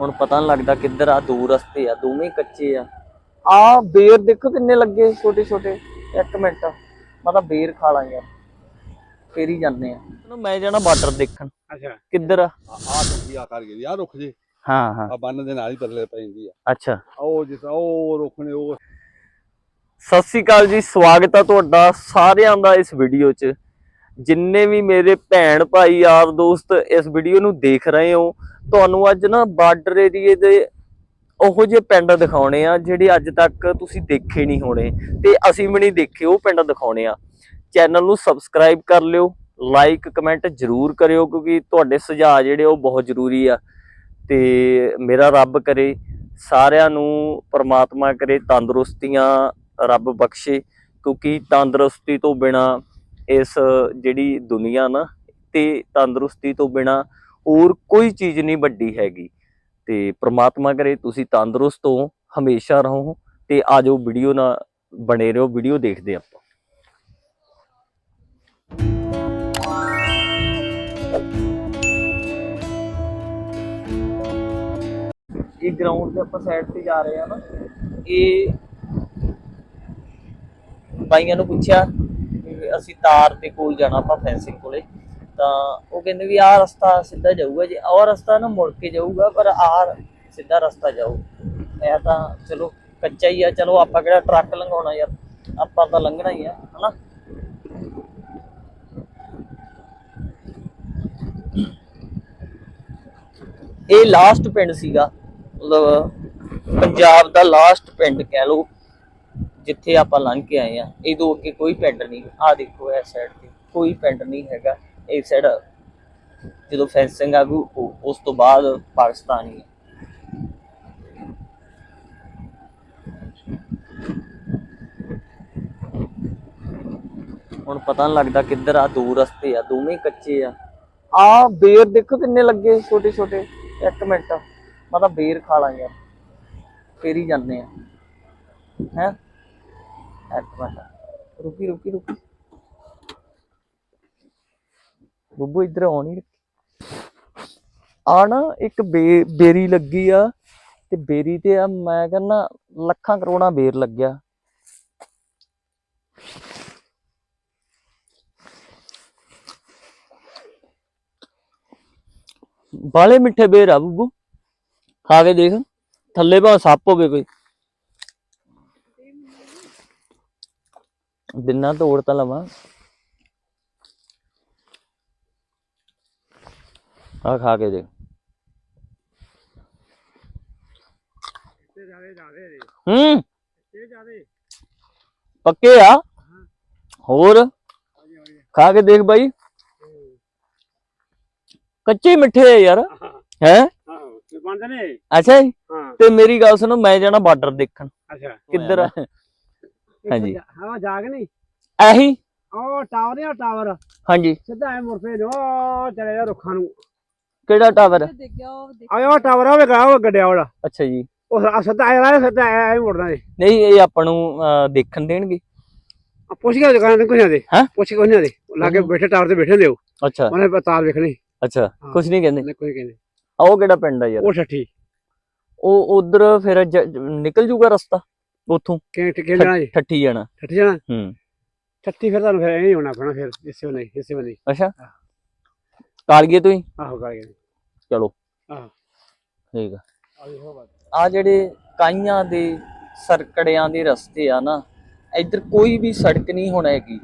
ਹੁਣ ਪਤਾ ਨਹੀਂ ਲੱਗਦਾ ਕਿੱਧਰ ਆ ਦੋ ਰਸਤੇ ਆ ਦੋਵੇਂ ਕੱਚੇ ਆ। ਆ ਬੇਰ ਦੇਖੋ ਕਿੰਨੇ ਲੱਗੇ ਛੋਟੇ ਛੋਟੇ ਇੱਕ ਮਿੰਟ। ਮੈਂ ਤਾਂ ਬੇਰ ਖਾ ਲਾਂ ਯਾਰ। ਫੇਰ ਹੀ ਜਾਂਦੇ ਆ। ਨੂੰ ਮੈਂ ਜਾਣਾ ਬਾਰਡਰ ਦੇਖਣ। ਅੱਛਾ। ਕਿੱਧਰ ਆ? ਆ ਆ ਰੁੱਖ ਆ ਕਰ ਗਈ ਆ ਰੁੱਖ ਜੇ। ਹਾਂ ਹਾਂ। ਆ ਬੰਨ ਦੇ ਨਾਲ ਹੀ ਪਰਲੇ ਪੈ ਜਾਂਦੀ ਆ। ਅੱਛਾ। ਉਹ ਜਿਸ ਉਹ ਨੇ ਉਹ ਸਤਿ ਸ੍ਰੀ ਅਕਾਲ ਜੀ ਸਵਾਗਤ ਹੈ ਤੁਹਾਡਾ ਸਾਰਿਆਂ ਦਾ ਇਸ ਵੀਡੀਓ 'ਚ। ਜਿੰਨੇ ਵੀ ਮੇਰੇ ਭੈਣ ਭਾਈ ਯਾਰ ਦੋਸਤ ਇਸ ਵੀਡੀਓ ਨੂੰ ਦੇਖ ਰਹੇ ਹੋ ਤੁਹਾਨੂੰ ਅੱਜ ਨਾ ਬਾਰਡਰ ਏਰੀਏ ਦੇ ਉਹੋ ਜਿਹੇ ਪਿੰਡ ਦਿਖਾਉਣੇ ਆ, ਜਿਹੜੇ ਅੱਜ ਤੱਕ ਤੁਸੀਂ ਦੇਖੇ ਨਹੀਂ ਹੋਣੇ ਤੇ ਅਸੀਂ ਵੀ ਨਹੀਂ ਦੇਖੇ ਉਹ ਪਿੰਡ ਦਿਖਾਉਣੇ ਆ। ਚੈਨਲ ਨੂੰ ਸਬਸਕ੍ਰਾਈਬ ਕਰ ਲਿਓ, ਲਾਈਕ, ਕਮੈਂਟ ਜਰੂਰ ਕਰਿਓ ਕਿਉਂਕਿ ਤੁਹਾਡੇ ਸੁਝਾਅ ਜਿਹੜੇ ਉਹ ਬਹੁਤ ਜ਼ਰੂਰੀ ਆ ਤੇ ਮੇਰਾ ਰੱਬ ਕਰੇ, ਸਾਰਿਆਂ ਨੂੰ ਪਰਮਾਤਮਾ ਕਰੇ ਤੰਦਰੁਸਤੀਆਂ ਰੱਬ ਬਖਸ਼ੇ ਕਿਉਂਕਿ ਤੰਦਰੁਸਤੀ ਤੋਂ ਬਿਨਾ ਇਸ ਜਿਹੜੀ ਦੁਨੀਆ ਨਾ, ਤੇ ਤੰਦਰੁਸਤੀ ਤੋਂ ਬਿਨਾ ਹੋਰ ਕੋਈ ਚੀਜ਼ ਨਹੀਂ ਵੱਡੀ ਹੈਗੀ। ਤੇ ਪ੍ਰਮਾਤਮਾ ਕਰੇ ਤੁਸੀਂ ਤੰਦਰੁਸਤ ਹੋ, ਹਮੇਸ਼ਾ ਰਹੋ ਤੇ ਆਜੋ ਵੀਡੀਓ ਨਾਲ ਬਣੇ ਰਹੋ, ਵੀਡੀਓ ਦੇਖਦੇ ਆਪਾਂ। ਇਹ ਗਰਾਊਂਡ ਤੇ ਆਪਾਂ ਸਾਈਡ ਤੇ ਜਾ ਰਹੇ ਆ ਨਾ, ਇਹ ਬਾਈਆਂ ਨੂੰ ਪੁੱਛਿਆ ਅਸੀਂ ਤਾਰ ਦੇ ਕੋਲ ਜਾਣਾ ਆਪਾਂ ਫੈਂਸਿੰਗ ਕੋਲੇ। ਤਾਂ ਉਹ ਕਹਿੰਦੇ ਵੀ ਆਹ ਰਸਤਾ ਸਿੱਧਾ ਜਾਊਗਾ ਜੀ। ਆਹ ਰਸਤਾ ਨਾ ਮੁੜ ਕੇ ਜਾਊਗਾ, ਪਰ ਆਹ ਸਿੱਧਾ ਰਸਤਾ ਜਾਊ। ਇਹ ਤਾਂ ਚਲੋ ਕੱਚਾ ਹੀ ਆ, ਚਲੋ ਆਪਾਂ ਕਿਹੜਾ ਟਰੱਕ ਲੰਘਾਉਣਾ ਯਾਰ। ਆਪਾਂ ਤਾਂ ਲੰਘਣਾ ਹੀ ਆ, ਹਨਾ? ਇਹ ਲਾਸਟ ਪਿੰਡ ਸੀਗਾ। ਮਤਲਬ ਪੰਜਾਬ ਦਾ ਲਾਸਟ ਪਿੰਡ ਕਹਿ ਲਓ, ਜਿੱਥੇ ਆਪਾਂ ਲੰਘ ਕੇ ਆਏ ਆ। ਇਹ ਤੋਂ ਅੱਗੇ ਕੋਈ ਪਿੰਡ ਨਹੀਂ। ਆ ਦੇਖੋ ਇਸ ਸਾਈਡ ਤੇ, ਕੋਈ ਪਿੰਡ ਨਹੀਂ ਹੈਗਾ। ਇਸ ਸਾਈਡ ਜਦੋਂ ਫੈਂਸਿੰਗ ਆ ਗਈ ਉਸ ਤੋਂ ਬਾਅਦ ਪਾਕਿਸਤਾਨ ਹੁਣ ਪਤਾ ਨਹੀਂ ਲੱਗਦਾ ਕਿੱਧਰ ਆ, ਦੋ ਰਸਤੇ ਆ, ਦੋਵੇਂ ਕੱਚੇ ਆ। ਆ ਬੇਰ ਦੇਖੋ ਕਿੰਨੇ ਲੱਗੇ ਛੋਟੇ ਛੋਟੇ ਇੱਕ ਮਿੰਟ। ਮੈਂ ਤਾਂ ਬੇਰ ਖਾ ਲਾਂ ਯਾਰ। ਫੇਰ ਹੀ ਜਾਂਦੇ ਆ। ਹੈ? ਇੱਕ ਮਿੰਟ। ਰੁਕੀ ਰੁਕੀ ਰੁਕੀ। ਬੱਬੂ ਇੱਧਰ ਆਉਣੀ ਰੱਖੀ ਆ ਨਾ ਇੱਕ ਬੇ- ਬੇਰੀ ਲੱਗੀ ਆ ਤੇ ਬੇਰੀ ਤੇ ਆ ਮੈਂ ਕਹਿੰਦਾ ਲੱਖਾਂ ਕਰੋੜਾਂ ਬੇਰ ਲੱਗਿਆ। ਬਾਲੇ ਮਿੱਠੇ ਬੇਰ ਆ ਬੱਬੂ। ਖਾ ਕੇ ਦੇਖ, ਥੱਲੇ ਭਾਵੇਂ ਸੱਪ ਹੋਵੇ ਕੋਈ। ਦਿਨਾਂ ਤੋੜ ਤਾਂ ਲਵਾਂ। ਆ ਖਾ ਕੇ ਰੇ ਹੂੰ? ਪੱਕੇ ਆ? ਹੋਰ? ਖਾ ਕੇ ਦੇਖ ਬਾਈ। ਕੱਚੇ ਮਿੱਠੇ ਆ ਯਾਰ। ਹੈ? ਆਹੋ ਨੇ ਅੱਛਾ ਜੀ। ਤੇ ਮੇਰੀ ਗੱਲ ਸੁਣੋ ਮੈਂ ਜਾਣਾ ਬਾਰਡਰ ਦੇਖਣ। ਅੱਛਾ ਕਿੱਧਰ ਆ? ਹਾਂਜੀ। ਹਾਂ ਜਾਗ ਨਹੀਂ ਐਹੀ ਉਹ ਟਾਵਰ ਹੈ ਟਾਵਰ। ਹਾਂਜੀ। ਸਿੱਧਾ ਐ ਮੁਰਫੇ ਜੋ ਚਲੇ ਜਾ ਰੁੱਖਾਂ ਨੂੰ। ਕਿਹੜਾ ਟਾਵਰ ਆਇਓ ਟਾਵਰ ਹੋਵੇਗਾ ਉਹ ਗੱਡਿਆ ਵਾਲਾ। ਅੱਛਾ ਜੀ। ਉਹ ਸਿੱਧਾ ਆਇਆ ਸਿੱਧਾ ਐ ਐ ਮੁੜਨਾ ਏ ਨਹੀਂ ਇਹ ਆਪਾਂ ਨੂੰ ਅਹ, ਦੇਖਣ ਦੇਣਗੇ। ਆ ਪੁੱਛ ਗਿਆ ਦੁਕਾਨ ਤੇ ਕੁਛ ਦੇ। ਹੈਂ? ਪੁੱਛ ਕੁਛ ਦੇ। ਲਾਗੇ ਬੈਠੇ ਟਾਵਰ ਤੇ ਬੈਠੇ ਲਿਓ ਅੱਛਾ। ਉਹਨੇ ਪਤਾਲ ਵੇਖਣੀ। ਅੱਛਾ ਹਾਂ। ਕੁਝ ਨਹੀਂ ਕਹਿੰਦੇ? ਨੇ ਕੋਈ ਕਹਿੰਦੇ। ਆ ਉਹ ਕਿਹੜਾ ਪਿੰਡ ਆ ਯਾਰ? ਉਹ ਠੱਠੀ ਉਹ ਉਧਰ ਫਿਰ ਜ- ਨਿਕਲ ਜੂਗਾ ਰਸਤਾ ਉਥੋਂ? ਕਿ ਕਿ ਜਾਣਾ ਜੀ? ਠੱਠੀ ਜਾਣਾ। ਠੱਠੀ ਜਾਣਾ? ਹੂੰ। ਠੱਠੀ ਫਿਰ ਤੁਹਾਨੂੰ ਫਿਰ ਐਂ ਹੀ ਹੋਣਾ ਪੈਣਾ ਫਿਰ ਇਸੇ ਨਹੀਂ ਇਸੇ ਨਹੀਂ ਅੱਛਾ। ਕਾਲਗੇ ਤੋਂ ਹੀ ਆਹੋ ਗਏ। ਚਲੋ। ਆਹ ਠੀਕ ਆ। ਆ ਜਿਹੜੇ ਕਾਈਆਂ ਦੇ ਸਰਕੜਿਆਂ ਦੇ ਰਸਤੇ ਆ ਨਾ ਇੱਧਰ ਕੋਈ ਵੀ ਸੜਕ ਨਹੀਂ ਹੁਣ ਹੈਗੀ।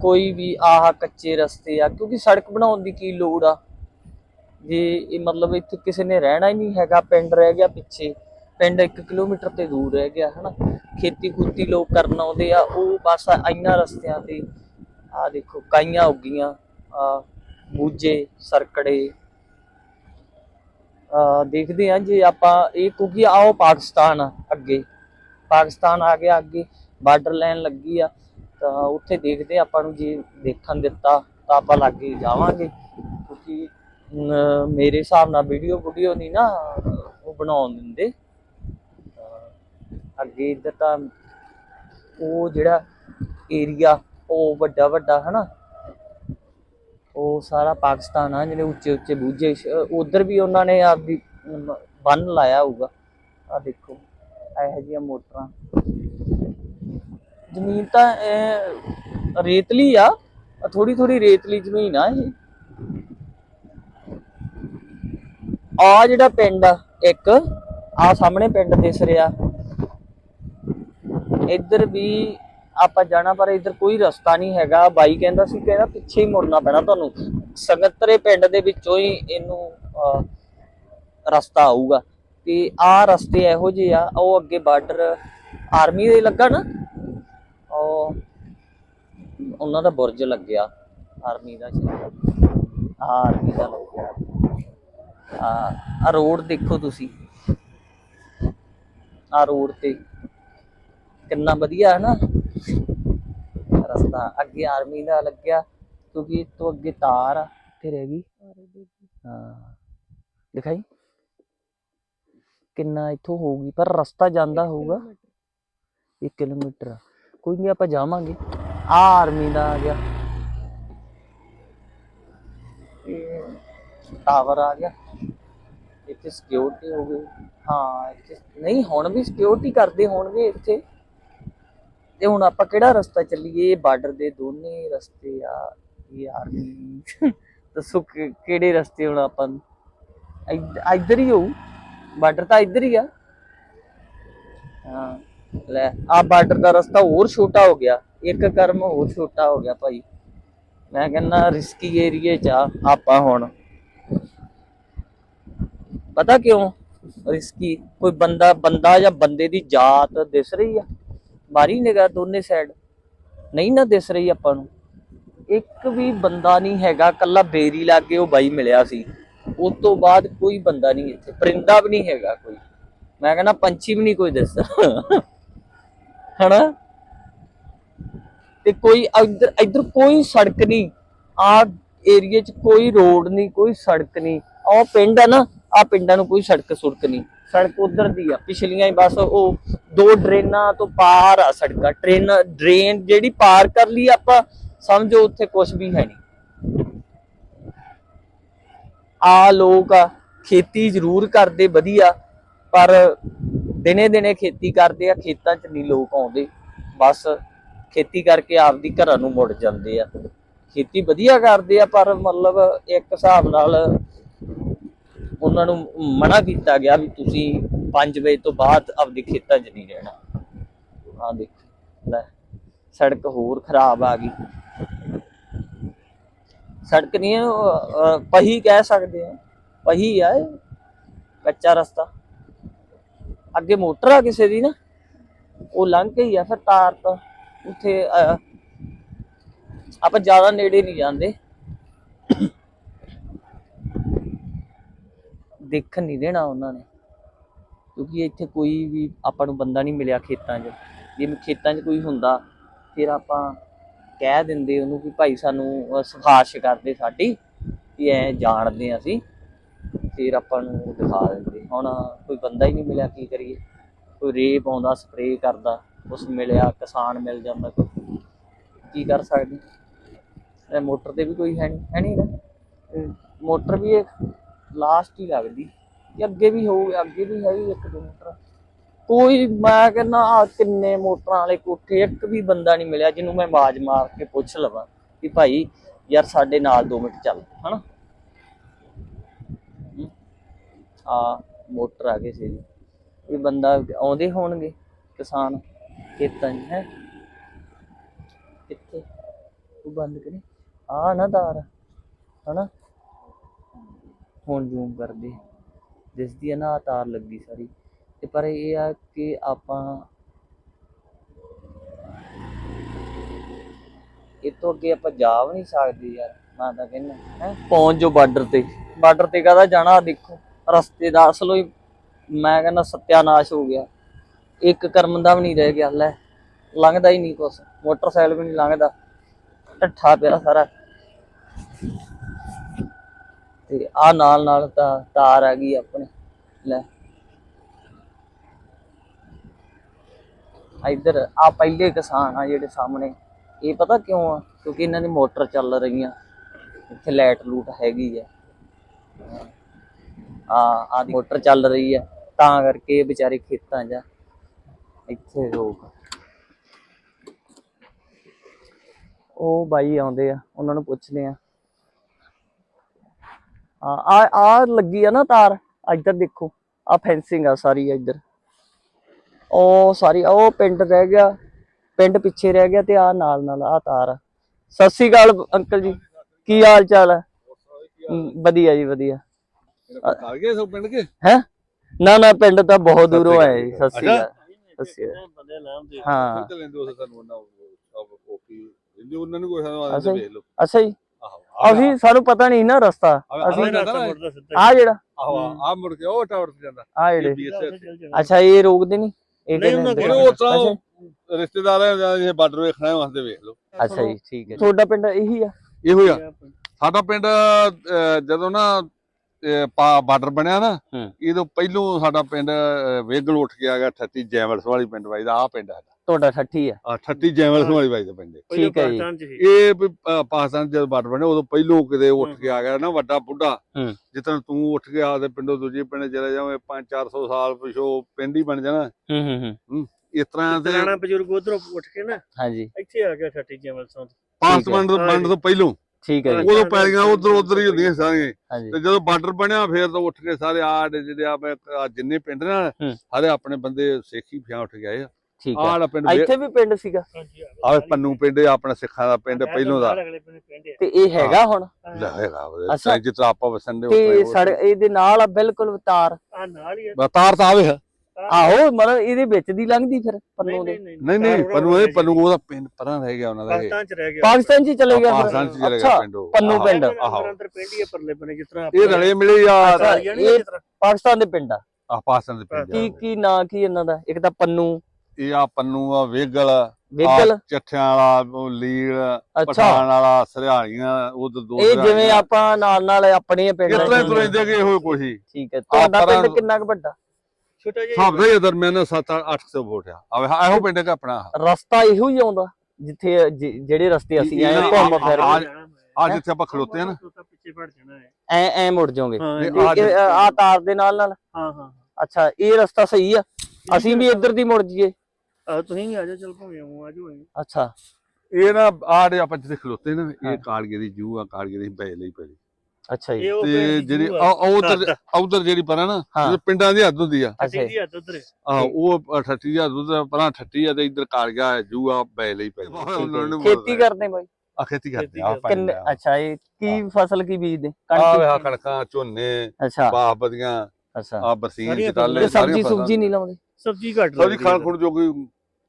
ਕੋਈ ਵੀ ਆਹ ਕੱਚੇ ਰਸਤੇ ਆ ਕਿਉਂਕਿ ਸੜਕ ਬਣਾਉਣ ਦੀ ਕੀ ਲੋੜ ਆ? ਜੇ ਇਹ ਮਤਲਬ ਇੱਥੇ ਕਿਸੇ ਨੇ ਰਹਿਣਾ ਹੀ ਨਹੀਂ ਹੈਗਾ ਪਿੰਡ ਰਹਿ ਗਿਆ ਪਿੱਛੇ ਪਿੰਡ 1 ਕਿਲੋਮੀਟਰ ਤੇ ਦੂਰ ਰਹਿ ਗਿਆ ਹਨਾ? ਖੇਤੀ ਖੂਤੀ ਲੋਕ ਕਰਨ ਆਉਂਦੇ ਆ ਉਹ ਬਸ ਆਈਆਂ ਰਸਤਿਆਂ ਤੇ। ਆ ਦੇਖੋ ਕਾਈਆਂ ਉੱਗੀਆਂ ਆ ਬੂਝੇ ਸਰਕੜੇ ਦੇਖਦੇ ਹਾਂ ਜੇ ਆਪਾਂ ਇਹ ਕਿਉਂਕਿ ਆਓ ਪਾਕਿਸਤਾਨ ਆ ਅੱਗੇ। ਪਾਕਿਸਤਾਨ ਆ ਗਿਆ ਅੱਗੇ ਬਾਰਡਰ ਲਾਈਨ ਲੱਗੀ ਆ, ਤਾਂ ਉੱਥੇ ਦੇਖਦੇ ਆ ਆਪਾਂ ਨੂੰ ਜੇ ਦੇਖਣ ਦਿੱਤਾ ਤਾਂ ਆਪਾਂ ਲਾਗੇ ਜਾਵਾਂਗੇ। ਕਿਉਂਕਿ ਮੇਰੇ ਹਿਸਾਬ ਨਾਲ ਵੀਡੀਓ ਵੀਡੀਓ ਨਹੀਂ ਨਾ, ਉਹ ਬਣਾਉਣ ਦਿੰਦੇ। ਅੱਗੇ ਇੱਧਰ ਤਾਂ ਉਹ ਜਿਹੜਾ ਏਰੀਆ ਉਹ ਵੱਡਾ ਵੱਡਾ ਹਨਾ? ਉਹ ਸਾਰਾ ਪਾਕਿਸਤਾਨ ਆ, ਜਿਹੜੇ ਉੱਚੇ ਉੱਚੇ ਬੂਝੇ ਉਧਰ ਵੀ ਉਹਨਾਂ ਨੇ ਆਪਦੀ ਬੰਨ ਲਾਇਆ ਹੋਊਗਾ। ਆ ਦੇਖੋ, ਇਹੋ ਜਿਹੀਆਂ ਮੋਟਰਾਂ। ਜ਼ਮੀਨ ਤਾਂ ਰੇਤਲੀ ਆ ਥੋੜੀ ਥੋੜੀ ਰੇਤਲੀ ਜ਼ਮੀਨ ਆ ਇਹ। ਆ ਜਿਹੜਾ ਪਿੰਡ ਆ, ਇੱਕ ਆ ਸਾਹਮਣੇ ਪਿੰਡ ਦਿਸ ਰਿਹਾ। ਇੱਧਰ ਵੀ ਆਪਾਂ ਜਾਣਾ, ਪਰ ਇੱਧਰ ਕੋਈ ਰਸਤਾ ਨਹੀਂ ਹੈਗਾ। ਬਾਈ ਕਹਿੰਦਾ ਸੀ ਕਹਿੰਦਾ ਪਿੱਛੇ ਹੀ ਮੁੜਨਾ ਪੈਣਾ ਤੁਹਾਨੂੰ। ਸੰਗਤਰੇ ਪਿੰਡ ਦੇ ਵਿੱਚੋਂ ਹੀ ਇਹਨੂੰ ਰਸਤਾ ਆਊਗਾ। ਤੇ ਆ ਰਸਤੇ ਇਹੋ ਜਿਹੇ ਆ, ਉਹ ਅੱਗੇ ਬਾਰਡਰ ਆਰਮੀ ਦੇ ਲੱਗਾ ਨਾ, ਉਹ ਉਹਨਾਂ ਦਾ ਬੁਰਜ ਲੱਗਿਆ, ਆਰਮੀ ਦਾ ਸ਼ਾਇਦ। ਆਰਮੀ ਦਾ ਲੱਗਿਆ। ਆ ਆ ਰੋਡ ਦੇਖੋ ਤੁਸੀਂ। ਆ ਰੋਡ ਤੇ ਕਿੰਨਾ ਵਧੀਆ ਹੈ ਨਾ। ਰਸਤਾ ਅੱਗੇ ਆਰਮੀ ਦਾ ਲੱਗਿਆ ਕਿਉਂਕਿ ਇਸ ਤੋਂ ਅੱਗੇ ਤਾਰ ਆ ਕਿੱਥੇ ਰਹਿ ਗਈ। ਹਾਂ। ਦਿਖਾਈ? ਕਿੰਨਾ ਇੱਥੋਂ ਹੋਊਗੀ ਪਰ ਰਸਤਾ ਜਾਂਦਾ ਹੋਊਗਾ। 1 ਕਿਲੋਮੀਟਰ ਆ। ਕੋਈ ਨਹੀਂ ਆਪਾਂ ਜਾਵਾਂਗੇ। ਆ ਆਰਮੀ ਦਾ ਆ ਗਿਆ। ਟਾਵਰ ਆ ਗਿਆ। ਇੱਥੇ ਸਿਕਿਉਰਿਟੀ ਹੋ ਗਈ। ਹਾਂ ਇੱਥੇ ਨਹੀਂ ਹੁਣ ਵੀ ਸਿਕਿਉਰਿਟੀ ਕਰਦੇ ਹੋਣਗੇ ਇੱਥੇ। ਤੇ ਹੁਣ ਆਪਾਂ ਕਿਹੜਾ ਰਸਤਾ ਚੱਲੀਏ? ਬਾਰਡਰ ਦੇ ਦੋਨੇ ਰਸਤੇ ਆ, ਇਹ ਆਰਮੀ ਦੱਸੋ ਕਿਹੜੇ ਰਸਤੇ ਹੁਣ ਆਪਾਂ ਇੱਧਰ ਹੀ ਹੋਊ। ਬਾਰਡਰ ਤਾਂ ਇੱਧਰ ਹੀ ਆ। ਹਾਂ, ਲੈ, ਆ ਬਾਰਡਰ ਦਾ ਰਸਤਾ ਹੋਰ ਛੋਟਾ ਹੋ ਗਿਆ। ਇੱਕ ਕਰਮ ਹੋਰ ਛੋਟਾ ਹੋ ਗਿਆ ਭਾਈ। ਮੈਂ ਕਹਿੰਦਾ ਰਿਸਕੀ ਏਰੀਏ ਚ ਆ ਆਪਾਂ ਹੁਣ। ਪਤਾ ਕਿਉਂ? ਰਿਸਕੀ ਕੋਈ ਬੰਦਾ ਬੰਦਾ ਜਾਂ ਬੰਦੇ ਦੀ ਜਾਤ ਦਿਸ ਰਹੀ ਆ। ਮਾਰੀ ਨਿਗਾਹ ਦੋਨੇ ਸਾਈਡ ਨਹੀਂ ਨਾ ਦਿਸ ਰਹੀ ਆਪਾਂ ਨੂੰ। ਇੱਕ ਵੀ ਬੰਦਾ ਨਹੀਂ ਹੈਗਾ ਕੱਲਾ ਬੇਰੀ ਲਾਗੇ ਉਹ ਬਾਈ ਮਿਲਿਆ ਸੀ। ਉਸ ਤੋਂ ਬਾਅਦ ਕੋਈ ਬੰਦਾ ਨਹੀਂ ਇੱਥੇ, ਪਰਿੰਦਾ ਵੀ ਨਹੀਂ ਹੈਗਾ ਕੋਈ। ਮੈਂ ਕਹਿੰਦਾ ਪੰਛੀ ਵੀ ਨਹੀਂ ਕੋਈ ਦਿਸਦਾ ਹਨਾ? ਤੇ ਕੋਈ ਇੱਧਰ ਇੱਧਰ ਕੋਈ ਸੜਕ ਨਹੀਂ। ਆ ਏਰੀਏ 'ਚ ਕੋਈ ਰੋਡ ਨਹੀਂ, ਕੋਈ ਸੜਕ ਨਹੀਂ। ਉਹ ਪਿੰਡ ਆ ਨਾ ਆ ਪਿੰਡਾਂ ਨੂੰ ਕੋਈ ਸੜਕ ਸੁੜਕ ਨਹੀਂ। ਸੜਕ ਉਧਰ ਦੀ ਆ, ਪਿਛਲੀਆਂ ਹੀ ਬਸ ਉਹ ਦੋ ਡਰੇਨਾਂ ਤੋਂ ਪਾਰ ਆ ਸੜਕਾਂ। ਟ੍ਰੇਨ, ਡਰੇਨ ਜਿਹੜੀ ਪਾਰ ਕਰ ਲਈ ਆਪਾਂ, ਸਮਝੋ ਉੱਥੇ ਕੁਝ ਵੀ ਹੈ ਨਹੀਂ। ਆ ਲੋਕ ਆ, ਖੇਤੀ ਜ਼ਰੂਰ ਕਰਦੇ, ਵਧੀਆ, ਪਰ ਦਿਨੇ ਦਿਨੇ ਖੇਤੀ ਕਰਦੇ ਆ, ਖੇਤਾਂ 'ਚ ਨਹੀਂ ਲੋਕ ਆਉਂਦੇ। ਬਸ ਖੇਤੀ ਕਰਕੇ ਆਪਦੀ ਘਰਾਂ ਨੂੰ ਮੁੜ ਜਾਂਦੇ ਆ। ਖੇਤੀ ਵਧੀਆ ਕਰਦੇ ਆ, ਪਰ ਮਤਲਬ ਇੱਕ ਹਿਸਾਬ ਨਾਲ ਉਹਨਾਂ ਨੂੰ ਮਨਾ ਕੀਤਾ ਗਿਆ ਵੀ ਤੁਸੀਂ 5 ਵਜੇ ਤੋਂ ਬਾਅਦ ਆਪਦੇ ਖੇਤਾਂ 'ਚ ਨਹੀਂ ਰਹਿਣਾ। ਆ ਦੇਖ ਲੈ ਸੜਕ ਹੋਰ ਖਰਾਬ ਆ ਗਈ। ਸੜਕ ਨਹੀਂ ਹੈ, ਪਹੀ ਕਹਿ ਸਕਦੇ ਆ। ਪਹੀ ਆ ਕੱਚਾ ਰਸਤਾ। ਅੱਗੇ ਮੋਟਰ ਆ ਕਿਸੇ ਦੀ ਨਾ ਉਹ ਲੰਘ ਕੇ ਆ ਫਿਰ ਤਾਰ ਤਾਂ ਉੱਥੇ ਆਪਾਂ ਜ਼ਿਆਦਾ ਨੇੜੇ ਨਹੀਂ ਜਾਂਦੇ। ਦੇਖਣ ਨਹੀਂ ਦੇਣਾ ਉਹਨਾਂ ਨੇ। ਕਿਉਂਕਿ ਇੱਥੇ ਕੋਈ ਵੀ ਆਪਾਂ ਨੂੰ ਬੰਦਾ ਨਹੀਂ ਮਿਲਿਆ ਖੇਤਾਂ 'ਚ। ਜੇ ਖੇਤਾਂ 'ਚ ਕੋਈ ਹੁੰਦਾ ਫਿਰ ਆਪਾਂ ਕਹਿ ਦਿੰਦੇ ਉਹਨੂੰ ਕਿ ਭਾਈ ਸਾਨੂੰ ਅਹ, ਸਿਫਾਰਿਸ਼ ਕਰਦੇ ਸਾਡੀ ਕਿ ਐ ਜਾਣਦੇ ਹਾਂ ਅਸੀਂ। ਫਿਰ ਆਪਾਂ ਨੂੰ ਉਹ ਦਿਖਾ ਦਿੰਦੇ। ਹੁਣ ਕੋਈ ਬੰਦਾ ਹੀ ਨਹੀਂ ਮਿਲਿਆ ਕੀ ਕਰੀਏ? ਕੋਈ ਰੇ ਪਾਉਂਦਾ ਸਪਰੇਅ ਕਰਦਾ ਉਸ ਮਿਲਿਆ ਕਿਸਾਨ ਮਿਲ ਜਾਂਦਾ ਕੋਈ। ਕੀ ਕਰ ਸਕਦੇ? ਇਹ ਮੋਟਰ ਤੇ ਵੀ ਕੋਈ ਹੈ ਨਹੀਂ ਹੈ ਨਹੀਂ ਮੋਟਰ ਵੀ ਇਹ ਲਾਸਟ ਹੀ ਲੱਗਦੀ। ਕਿ ਅੱਗੇ ਵੀ ਹੋਊਗਾ ਅੱਗੇ ਵੀ ਹੈਗੀ ਇੱਕ ਦੋ ਮੋਟਰ। ਕੋਈ ਮੈਂ ਕਹਿੰਦਾ, ਆ ਕਿੰਨੇ ਮੋਟਰਾਂ ਵਾਲੇ ਕੋਠੇ, ਇੱਕ ਵੀ ਬੰਦਾ ਨਹੀਂ ਮਿਲਿਆ ਜਿਹਨੂੰ ਮੈਂ ਆਵਾਜ਼ ਮਾਰ ਕੇ ਪੁੱਛ ਲਵਾਂ ਕਿ ਭਾਈ, ਯਾਰ ਸਾਡੇ ਨਾਲ 2 ਮਿੰਟ ਚੱਲ, ਹਨਾ? ਆ ਮੋਟਰ ਆ ਗਏ ਸੀ ਇਹ ਬੰਦਾ ਆਉਂਦੇ ਹੋਣਗੇ ਕਿਸਾਨ ਖੇਤਾਂ 'ਚ, ਹੈ? ਕਿੱਥੇ? ਤੂੰ ਬੰਦ ਕਰੀ। ਆ ਨਾ ਤਾਰ, ਹਨਾ? ਹੁਣ ਜ਼ੂਮ ਕਰਦੇ। ਦਿਸਦੀ ਹੈ ਨਾ ਤਾਰ ਲੱਗੀ ਸਾਰੀ। ਤੇ ਪਰ ਇਹ ਆ ਕਿ ਆਪਾਂ ਇਹ ਤੋਂ ਅੱਗੇ ਆਪਾਂ ਜਾ ਵੀ ਨਹੀਂ ਸਕਦੇ ਯਾਰ ਮੈਂ ਤਾਂ ਕਹਿੰਦਾ ਹੈ? ਪਹੁੰਚ ਜੋ ਬਾਰਡਰ ਤੇ। ਬਾਰਡਰ ਤੇ ਕਹਦਾ ਜਾਣਾ ਦੇਖੋ। ਰਸਤੇ ਦਾ ਅਸਲੋਂ ਹੀ ਮੈਂ ਕਹਿੰਦਾ ਸਤਿਆਨਾਸ਼ ਹੋ ਗਿਆ। ਇੱਕ ਕਰਮ ਦਾ ਵੀ ਨਹੀਂ ਰਹਿ ਗਿਆ ਲੈ। ਲੰਘਦਾ ਹੀ ਨਹੀਂ ਕੁਛ। ਮੋਟਰਸਾਈਕਲ ਵੀ ਨਹੀਂ ਲੰਘਦਾ। ਢੱਠਾ ਪਿਆ ਸਾਰਾ। ਤੇ ਆ ਨਾਲ ਨਾਲ ਤਾਂ ਤਾਰ ਆ ਗਈ ਆਪਣੇ। ਲੈ। ਇੱਧਰ ਆ ਪਹਿਲੇ ਕਿਸਾਨ ਆ ਜਿਹੜੇ ਸਾਹਮਣੇ। ਇਹ ਪਤਾ ਕਿਉਂ ਆ? ਕਿਉਂਕਿ ਇਹਨਾਂ ਦੀ ਮੋਟਰ ਚੱਲ ਰਹੀਆਂ। ਇੱਥੇ ਲਾਈਟ ਲੂਟ ਹੈਗੀ ਆ। ਆ ਆ ਮੋਟਰ ਚੱਲ ਰਹੀ ਆ। ਤਾਂ ਕਰਕੇ ਇਹ ਵਿਚਾਰੇ ਖੇਤਾਂ 'ਚ ਇੱਥੇ ਲੋਕ। ਉਹ ਬਾਈ ਆਉਂਦੇ ਆ, ਉਹਨਾਂ ਨੂੰ ਪੁੱਛਦੇ ਆ। ਆ ਆ ਆ ਲੱਗੀ ਆ ਨਾ ਤਾਰ ਇੱਧਰ ਦੇਖੋ ਆ ਫੈਂਸਿੰਗ ਆ ਸਾਰੀ ਇੱਧਰ। ਉਹ ਸਾਰੀ ਉਹ ਪਿੰਡ ਰਹਿ ਗਿਆ ਪਿੰਡ ਪਿੱਛੇ ਰਹਿ ਗਿਆ ਤੇ ਆ ਨਾਲ ਨਾਲ ਆ ਤਾਰ ਆ। ਸਤਿ ਸ੍ਰੀ ਅਕਾਲ ਅੰਕਲ ਜੀ ਕੀ ਹਾਲ ਚਾਲ ਹੈ ਵਧੀਆ ਜੀ ਵਧੀਆ। ਆ ਗਏ ਸੋ ਪਿੰਡ ਕੇ? ਹੈ? ਨਾ ਨਾ ਪਿੰਡ ਤਾਂ ਬਹੁਤ ਦੂਰੋਂ ਆਏ ਜੀ ਸਤਿ ਸ੍ਰੀ ਅਕਾਲ ਸਤਿ ਸ੍ਰੀ ਅਕਾਲ। ਬੰਦੇ ਲਾਉਂਦੇ ਹਾਂ। ਤੇ ਲੈਂਦੇ ਉਸ ਸਾਨੂੰ ਉਹਨਾਂ ਸਭ ਕੋਪੀ ਲੈਂਦੇ ਉਹਨਾਂ ਨੂੰ ਕੋਈ ਸਾਨੂੰ ਅੱਛਾ ਜੀ। ਅਸੀਂ ਸਾਨੂੰ ਪਤਾ ਨਹੀਂ ਨਾ ਰਸਤਾ। ਅਸੀਂ ਆ ਜਿਹੜਾ? ਆਹੋ ਆ ਮੁੜ ਕੇ ਉਹ ਟਾਵਰ ਤੇ ਜਾਂਦਾ। ਆ ਜਿਹੜੇ। ਅੱਛਾ ਇਹ ਰੋਕਦੇ ਨਹੀਂ? ਇਹ ਨਹੀਂ, ਕਹਿੰਦੇ ਉਹ ਰਿਸ਼ਤੇਦਾਰਾਂ ਦਾ ਇਹ ਬਾਰਡਰ ਵੇਖਣਾ ਵਾਸਤੇ ਵੇਖ ਲਓ। ਅੱਛਾ ਜੀ ਠੀਕ ਹੈ ਤੁਹਾਡਾ ਪਿੰਡ ਇਹੀ ਆ? ਇਹੋ ਆ। ਸਾਡਾ ਪਿੰਡ ਜਦੋਂ ਨਾ ਬਾਰਡਰ ਬਣਿਆ ਨਾ ਹੂੰ। ਇਹਦੋਂ ਪਹਿਲੋਂ ਸਾਡਾ ਪਿੰਡ ਵੇਗਲ ਉੱਠ ਕੇ ਆ ਗਿਆ 38 ਜੈਵਲਸ ਵਾਲੀ ਪਿੰਡ ਵਾਈ ਦਾ ਆ ਪਿੰਡ ਸਾਡਾ। ਤੁਹਾਡਾ ਠੱਠੀ ਆ। ਆ 38 ਜੈਵਲਸ ਵਾਲੀ ਵਾਈ ਦਾ ਪਿੰਡ ਹੈ। ਠੀਕ ਹੈ ਜੀ। ਇਹ ਪਾਕਿਸਤਾਨ ਜਦ ਬਾਰਡਰ ਬਣਿਆ ਉਦੋਂ ਪਹਿਲੋਂ ਕਿਤੇ ਉੱਠ ਕੇ ਆ ਗਿਆ ਨਾ ਵੱਡਾ ਬੁੱਢਾ। ਹੂੰ। ਜਿੱਦਾਂ ਤੂੰ ਉੱਠ ਕੇ ਆਪਦੇ ਪਿੰਡੋਂ ਦੂਜੇ ਪਿੰਡ ਚਲੇ ਜਾਵੇਂ 5-400 ਸਾਲ ਪਿਛੋਂ ਪਿੰਡ ਹੀ ਬਣ ਜਾਣਾ। ਹੂੰ ਹੂੰ ਹੂੰ। ਇਸ ਤਰ੍ਹਾਂ ਤੇ ਪੁਰਾਣਾ ਬਜ਼ੁਰਗ ਉਧਰੋਂ ਉੱਠ ਕੇ ਨਾ ਹਾਂਜੀ। ਇੱਥੇ ਆ ਗਿਆ ਠੱਟੀ ਜਮਲ ਤੋਂ। ਪਾਕਿਸਤਾਨ ਤੋਂ ਹਾਂ ਬਣਨ ਤੋਂ ਪਹਿਲੋਂ। ਠੀਕ ਹੈ ਜੀ। ਉਦੋਂ ਪੈਲੀਆਂ ਉਧਰ ਉਧਰ ਹੀ ਹੁੰਦੀਆਂ ਸਾਰੀਆਂ। ਤੇ ਜਦੋਂ ਬਾਰਡਰ ਬਣਿਆ ਫੇਰ ਤਾਂ ਉੱਠ ਕੇ ਸਾਰੇ ਆ ਜਿਹੜੇ ਆ ਜਿੰਨੇ ਪਿੰਡ ਨੇ ਹੂੰ। ਸਾਰੇ ਆਪਣੇ ਬੰਦੇ ਸਿੱਖੀ ਫਿਆਂ ਉੱਠ ਆ। ਠੀਕ ਹੈ। ਇੱਥੇ ਵੀ ਪਿੰਡ ਸੀਗਾ? ਆਹ ਪੰਨੂ ਪਿੰਡ। ਆ, ਆਪਣਾ ਸਿੱਖਾਂ ਦਾ ਪਿੰਡ ਪਹਿਲੋਂ ਦਾ। ਤੇ ਇਹ ਹੈਗਾ ਹੁਣ? ਹੈਗਾ ਆਪਾਂ ਵਸੰਦੇ ਤੇ ਸੜ ਇਹਦੇ ਨਾਲ ਆ ਬਿਲਕੁਲ ਤਾਰ ਆ ਨਾਲ ਹੀ ਆ। ਤਾਰ ਤਾਂ ਆਵੇ ਹੈ। ਆਹੋ ਮਤਲਬ ਇਹਦੇ ਵਿੱਚ ਦੀ ਲੰਘਦੀ ਫਿਰ ਪੰਨੂ ਦੇ। ਨਹੀਂ ਨਹੀਂ ਪੰਨੂ ਇਹ ਪੰਨੂ ਉਹਦਾ ਪਿੰਡ ਪਰਾਂ ਰਹਿ ਗਿਆ ਉਹਨਾਂ ਦਾ ਇਹ। ਪਾਕਿਸਤਾਨ ਚ ਰਹਿ ਗਿਆ। ਪਾਕਿਸਤਾਨ ਚ ਚਲੇ ਗਿਆ ਪਾਕਿਸਤਾਨ ਚ ਫਿਰ ਚਲੇ ਗਿਆ ਅੱਛਾ ਪਿੰਡ। ਪੰਨੂ ਆਹੋ। ਪਿੰਡ। ਆਹੋ। ਅੰਦਰ ਪਿੰਡ ਹੀ ਆ ਪਰਲੇ ਬਨੇ ਜਿਸ ਤਰ੍ਹਾਂ ਇਹ ਰਲੇ ਮਿਲੇ ਆ। ਅੱਛਾ, ਇਹ ਪਾਕਿਸਤਾਨ ਦੇ ਪਿੰਡ ਆ। ਆ ਪਾਕਿਸਤਾਨ ਦੇ ਪਿੰਡ ਕੀ। ਕੀ ਨਾਂ ਕੀ ਇਹਨਾਂ ਦਾ? ਇੱਕ ਤਾਂ ਪੰਨੂ। ਇਹ ਆ ਪੰਨੂ ਆ ਵੇਗਲ। ਵੇਗਲ? ਚੱਠਿਆਂ ਵਾਲਾ ਅੱਛਾ। ਪਠਾਨ ਵਾਲਾ ਸਰਿਆਲੀਆਂ ਉਧਰ ਦੋ ਇਹ ਜਿਵੇਂ। ਆਪਾਂ ਨਾਲ ਨਾਲ ਆਪਣੇ ਠੀਕ ਹੈ। ਤੁਹਾਡਾ ਪਿੰਡ ਕਿੰਨਾ ਕੁ ਵੱਡਾ? ਛੋਟਾ ਜਿਹਾ ਹਿਸਾਬ ਦਾ ਹੀ ਦਰਮਿਆਨ 7 800 ਵੋਟ ਆ। ਆਵੇ ਇਹੋ ਪਿੰਡ ਹੈ ਆਪਣਾ। ਰਸਤਾ ਇਹੋ ਹੀ ਆਉਂਦਾ ਜਿੱਥੇ ਜ- ਜਿਹੜੇ ਰਸਤੇ ਅਸੀਂ ਆਏ ਘੁੰਮ ਫਿਰ ਆ- ਕੇ ਆ ਜਿੱਥੇ ਆਪਾਂ ਖਲੋਤੇ ਆ ਨਾ। ਪਿੱਛੇ ਫੜ ਜਾਣਾ ਹੈ। ਐ ਐ ਮੁੜ ਜਾਓਗੇ। ਹਾਂ ਇਹ ਇਹ- ਆ ਆ ਤਾਰ ਦੇ ਨਾਲ ਨਾਲ। ਹਾਂ ਹਾਂ ਅੱਛਾ ਇਹ ਰਸਤਾ ਸਹੀ ਆ। ਅਸੀਂ ਵੀ ਇੱਧਰ ਦੀ ਮੁੜ ਜਾਈਏ। ਆ ਤੁਸੀਂ ਵੀ ਆ ਜਾਓ ਚਲ ਭਾਵੇਂ ਆਉਂ ਆ ਜਾਓ ਅਸੀਂ। ਅੱਛਾ। ਇਹ ਨਾ ਆਹ ਜਿਹੜੇ ਆਪਾਂ ਜਿੱਥੇ ਖਲੋਤੇ ਨਾ। ਇਹ ਕਾਲਗੇ ਦੀ ਜੂ ਆ ਕਾਲਗੇ ਦੀ ਬੈ ਲਈ ਪਈ ਅੱਛਾ ਜੀ। ਤੇ ਜਿਹੜੀ ਜੂਹ ਆ। ਉਧਰ ਉਧਰ ਜਿਹੜੀ ਪਰਾਂ ਨਾ ਪਿੰਡਾਂ ਦੀ ਹੱਦ ਹੁੰਦੀ ਆ। ਅੱਛਾ ਜੀ। ਹੱਦ ਉਧਰ ਆ ਉਹ 38 ਆ ਉਧਰ ਪਰਾਂ 38 ਆ ਤੇ ਇੱਧਰ ਕਾਲਗਾ ਜੂ ਆ ਬੈ ਲਈ ਪਈ ਠੀਕ ਹੈ। ਖੇਤੀ ਕਰਦੇ ਬਾਈ? ਆ ਖੇਤੀ ਕਰਦੇ ਆ। ਕਿੰਨੇ ਅੱਛਾ ਇਹ ਕੀ ਫਸਲ ਕੀ ਬੀਜਦੇ? ਆ ਵੇਖ ਕਣਕ ਕਣਕਾਂ ਝੋਨੇ ਅੱਛਾ। ਬਾਹਬਦੀਆਂ ਅੱਛਾ। ਆ ਬਰਸੀਨ ਤੇ ਸਬਜ਼ੀ ਸੁਬਜੀ ਨਹੀਂ ਲਾਉਂਦੇ? ਸਬਜ਼ੀ ਘੱਟ ਸਬਜ਼ੀ ਲੱਗਦੀ ਖਾਣ ਆ। ਖੁਣ ਜੋ ਕੋਈ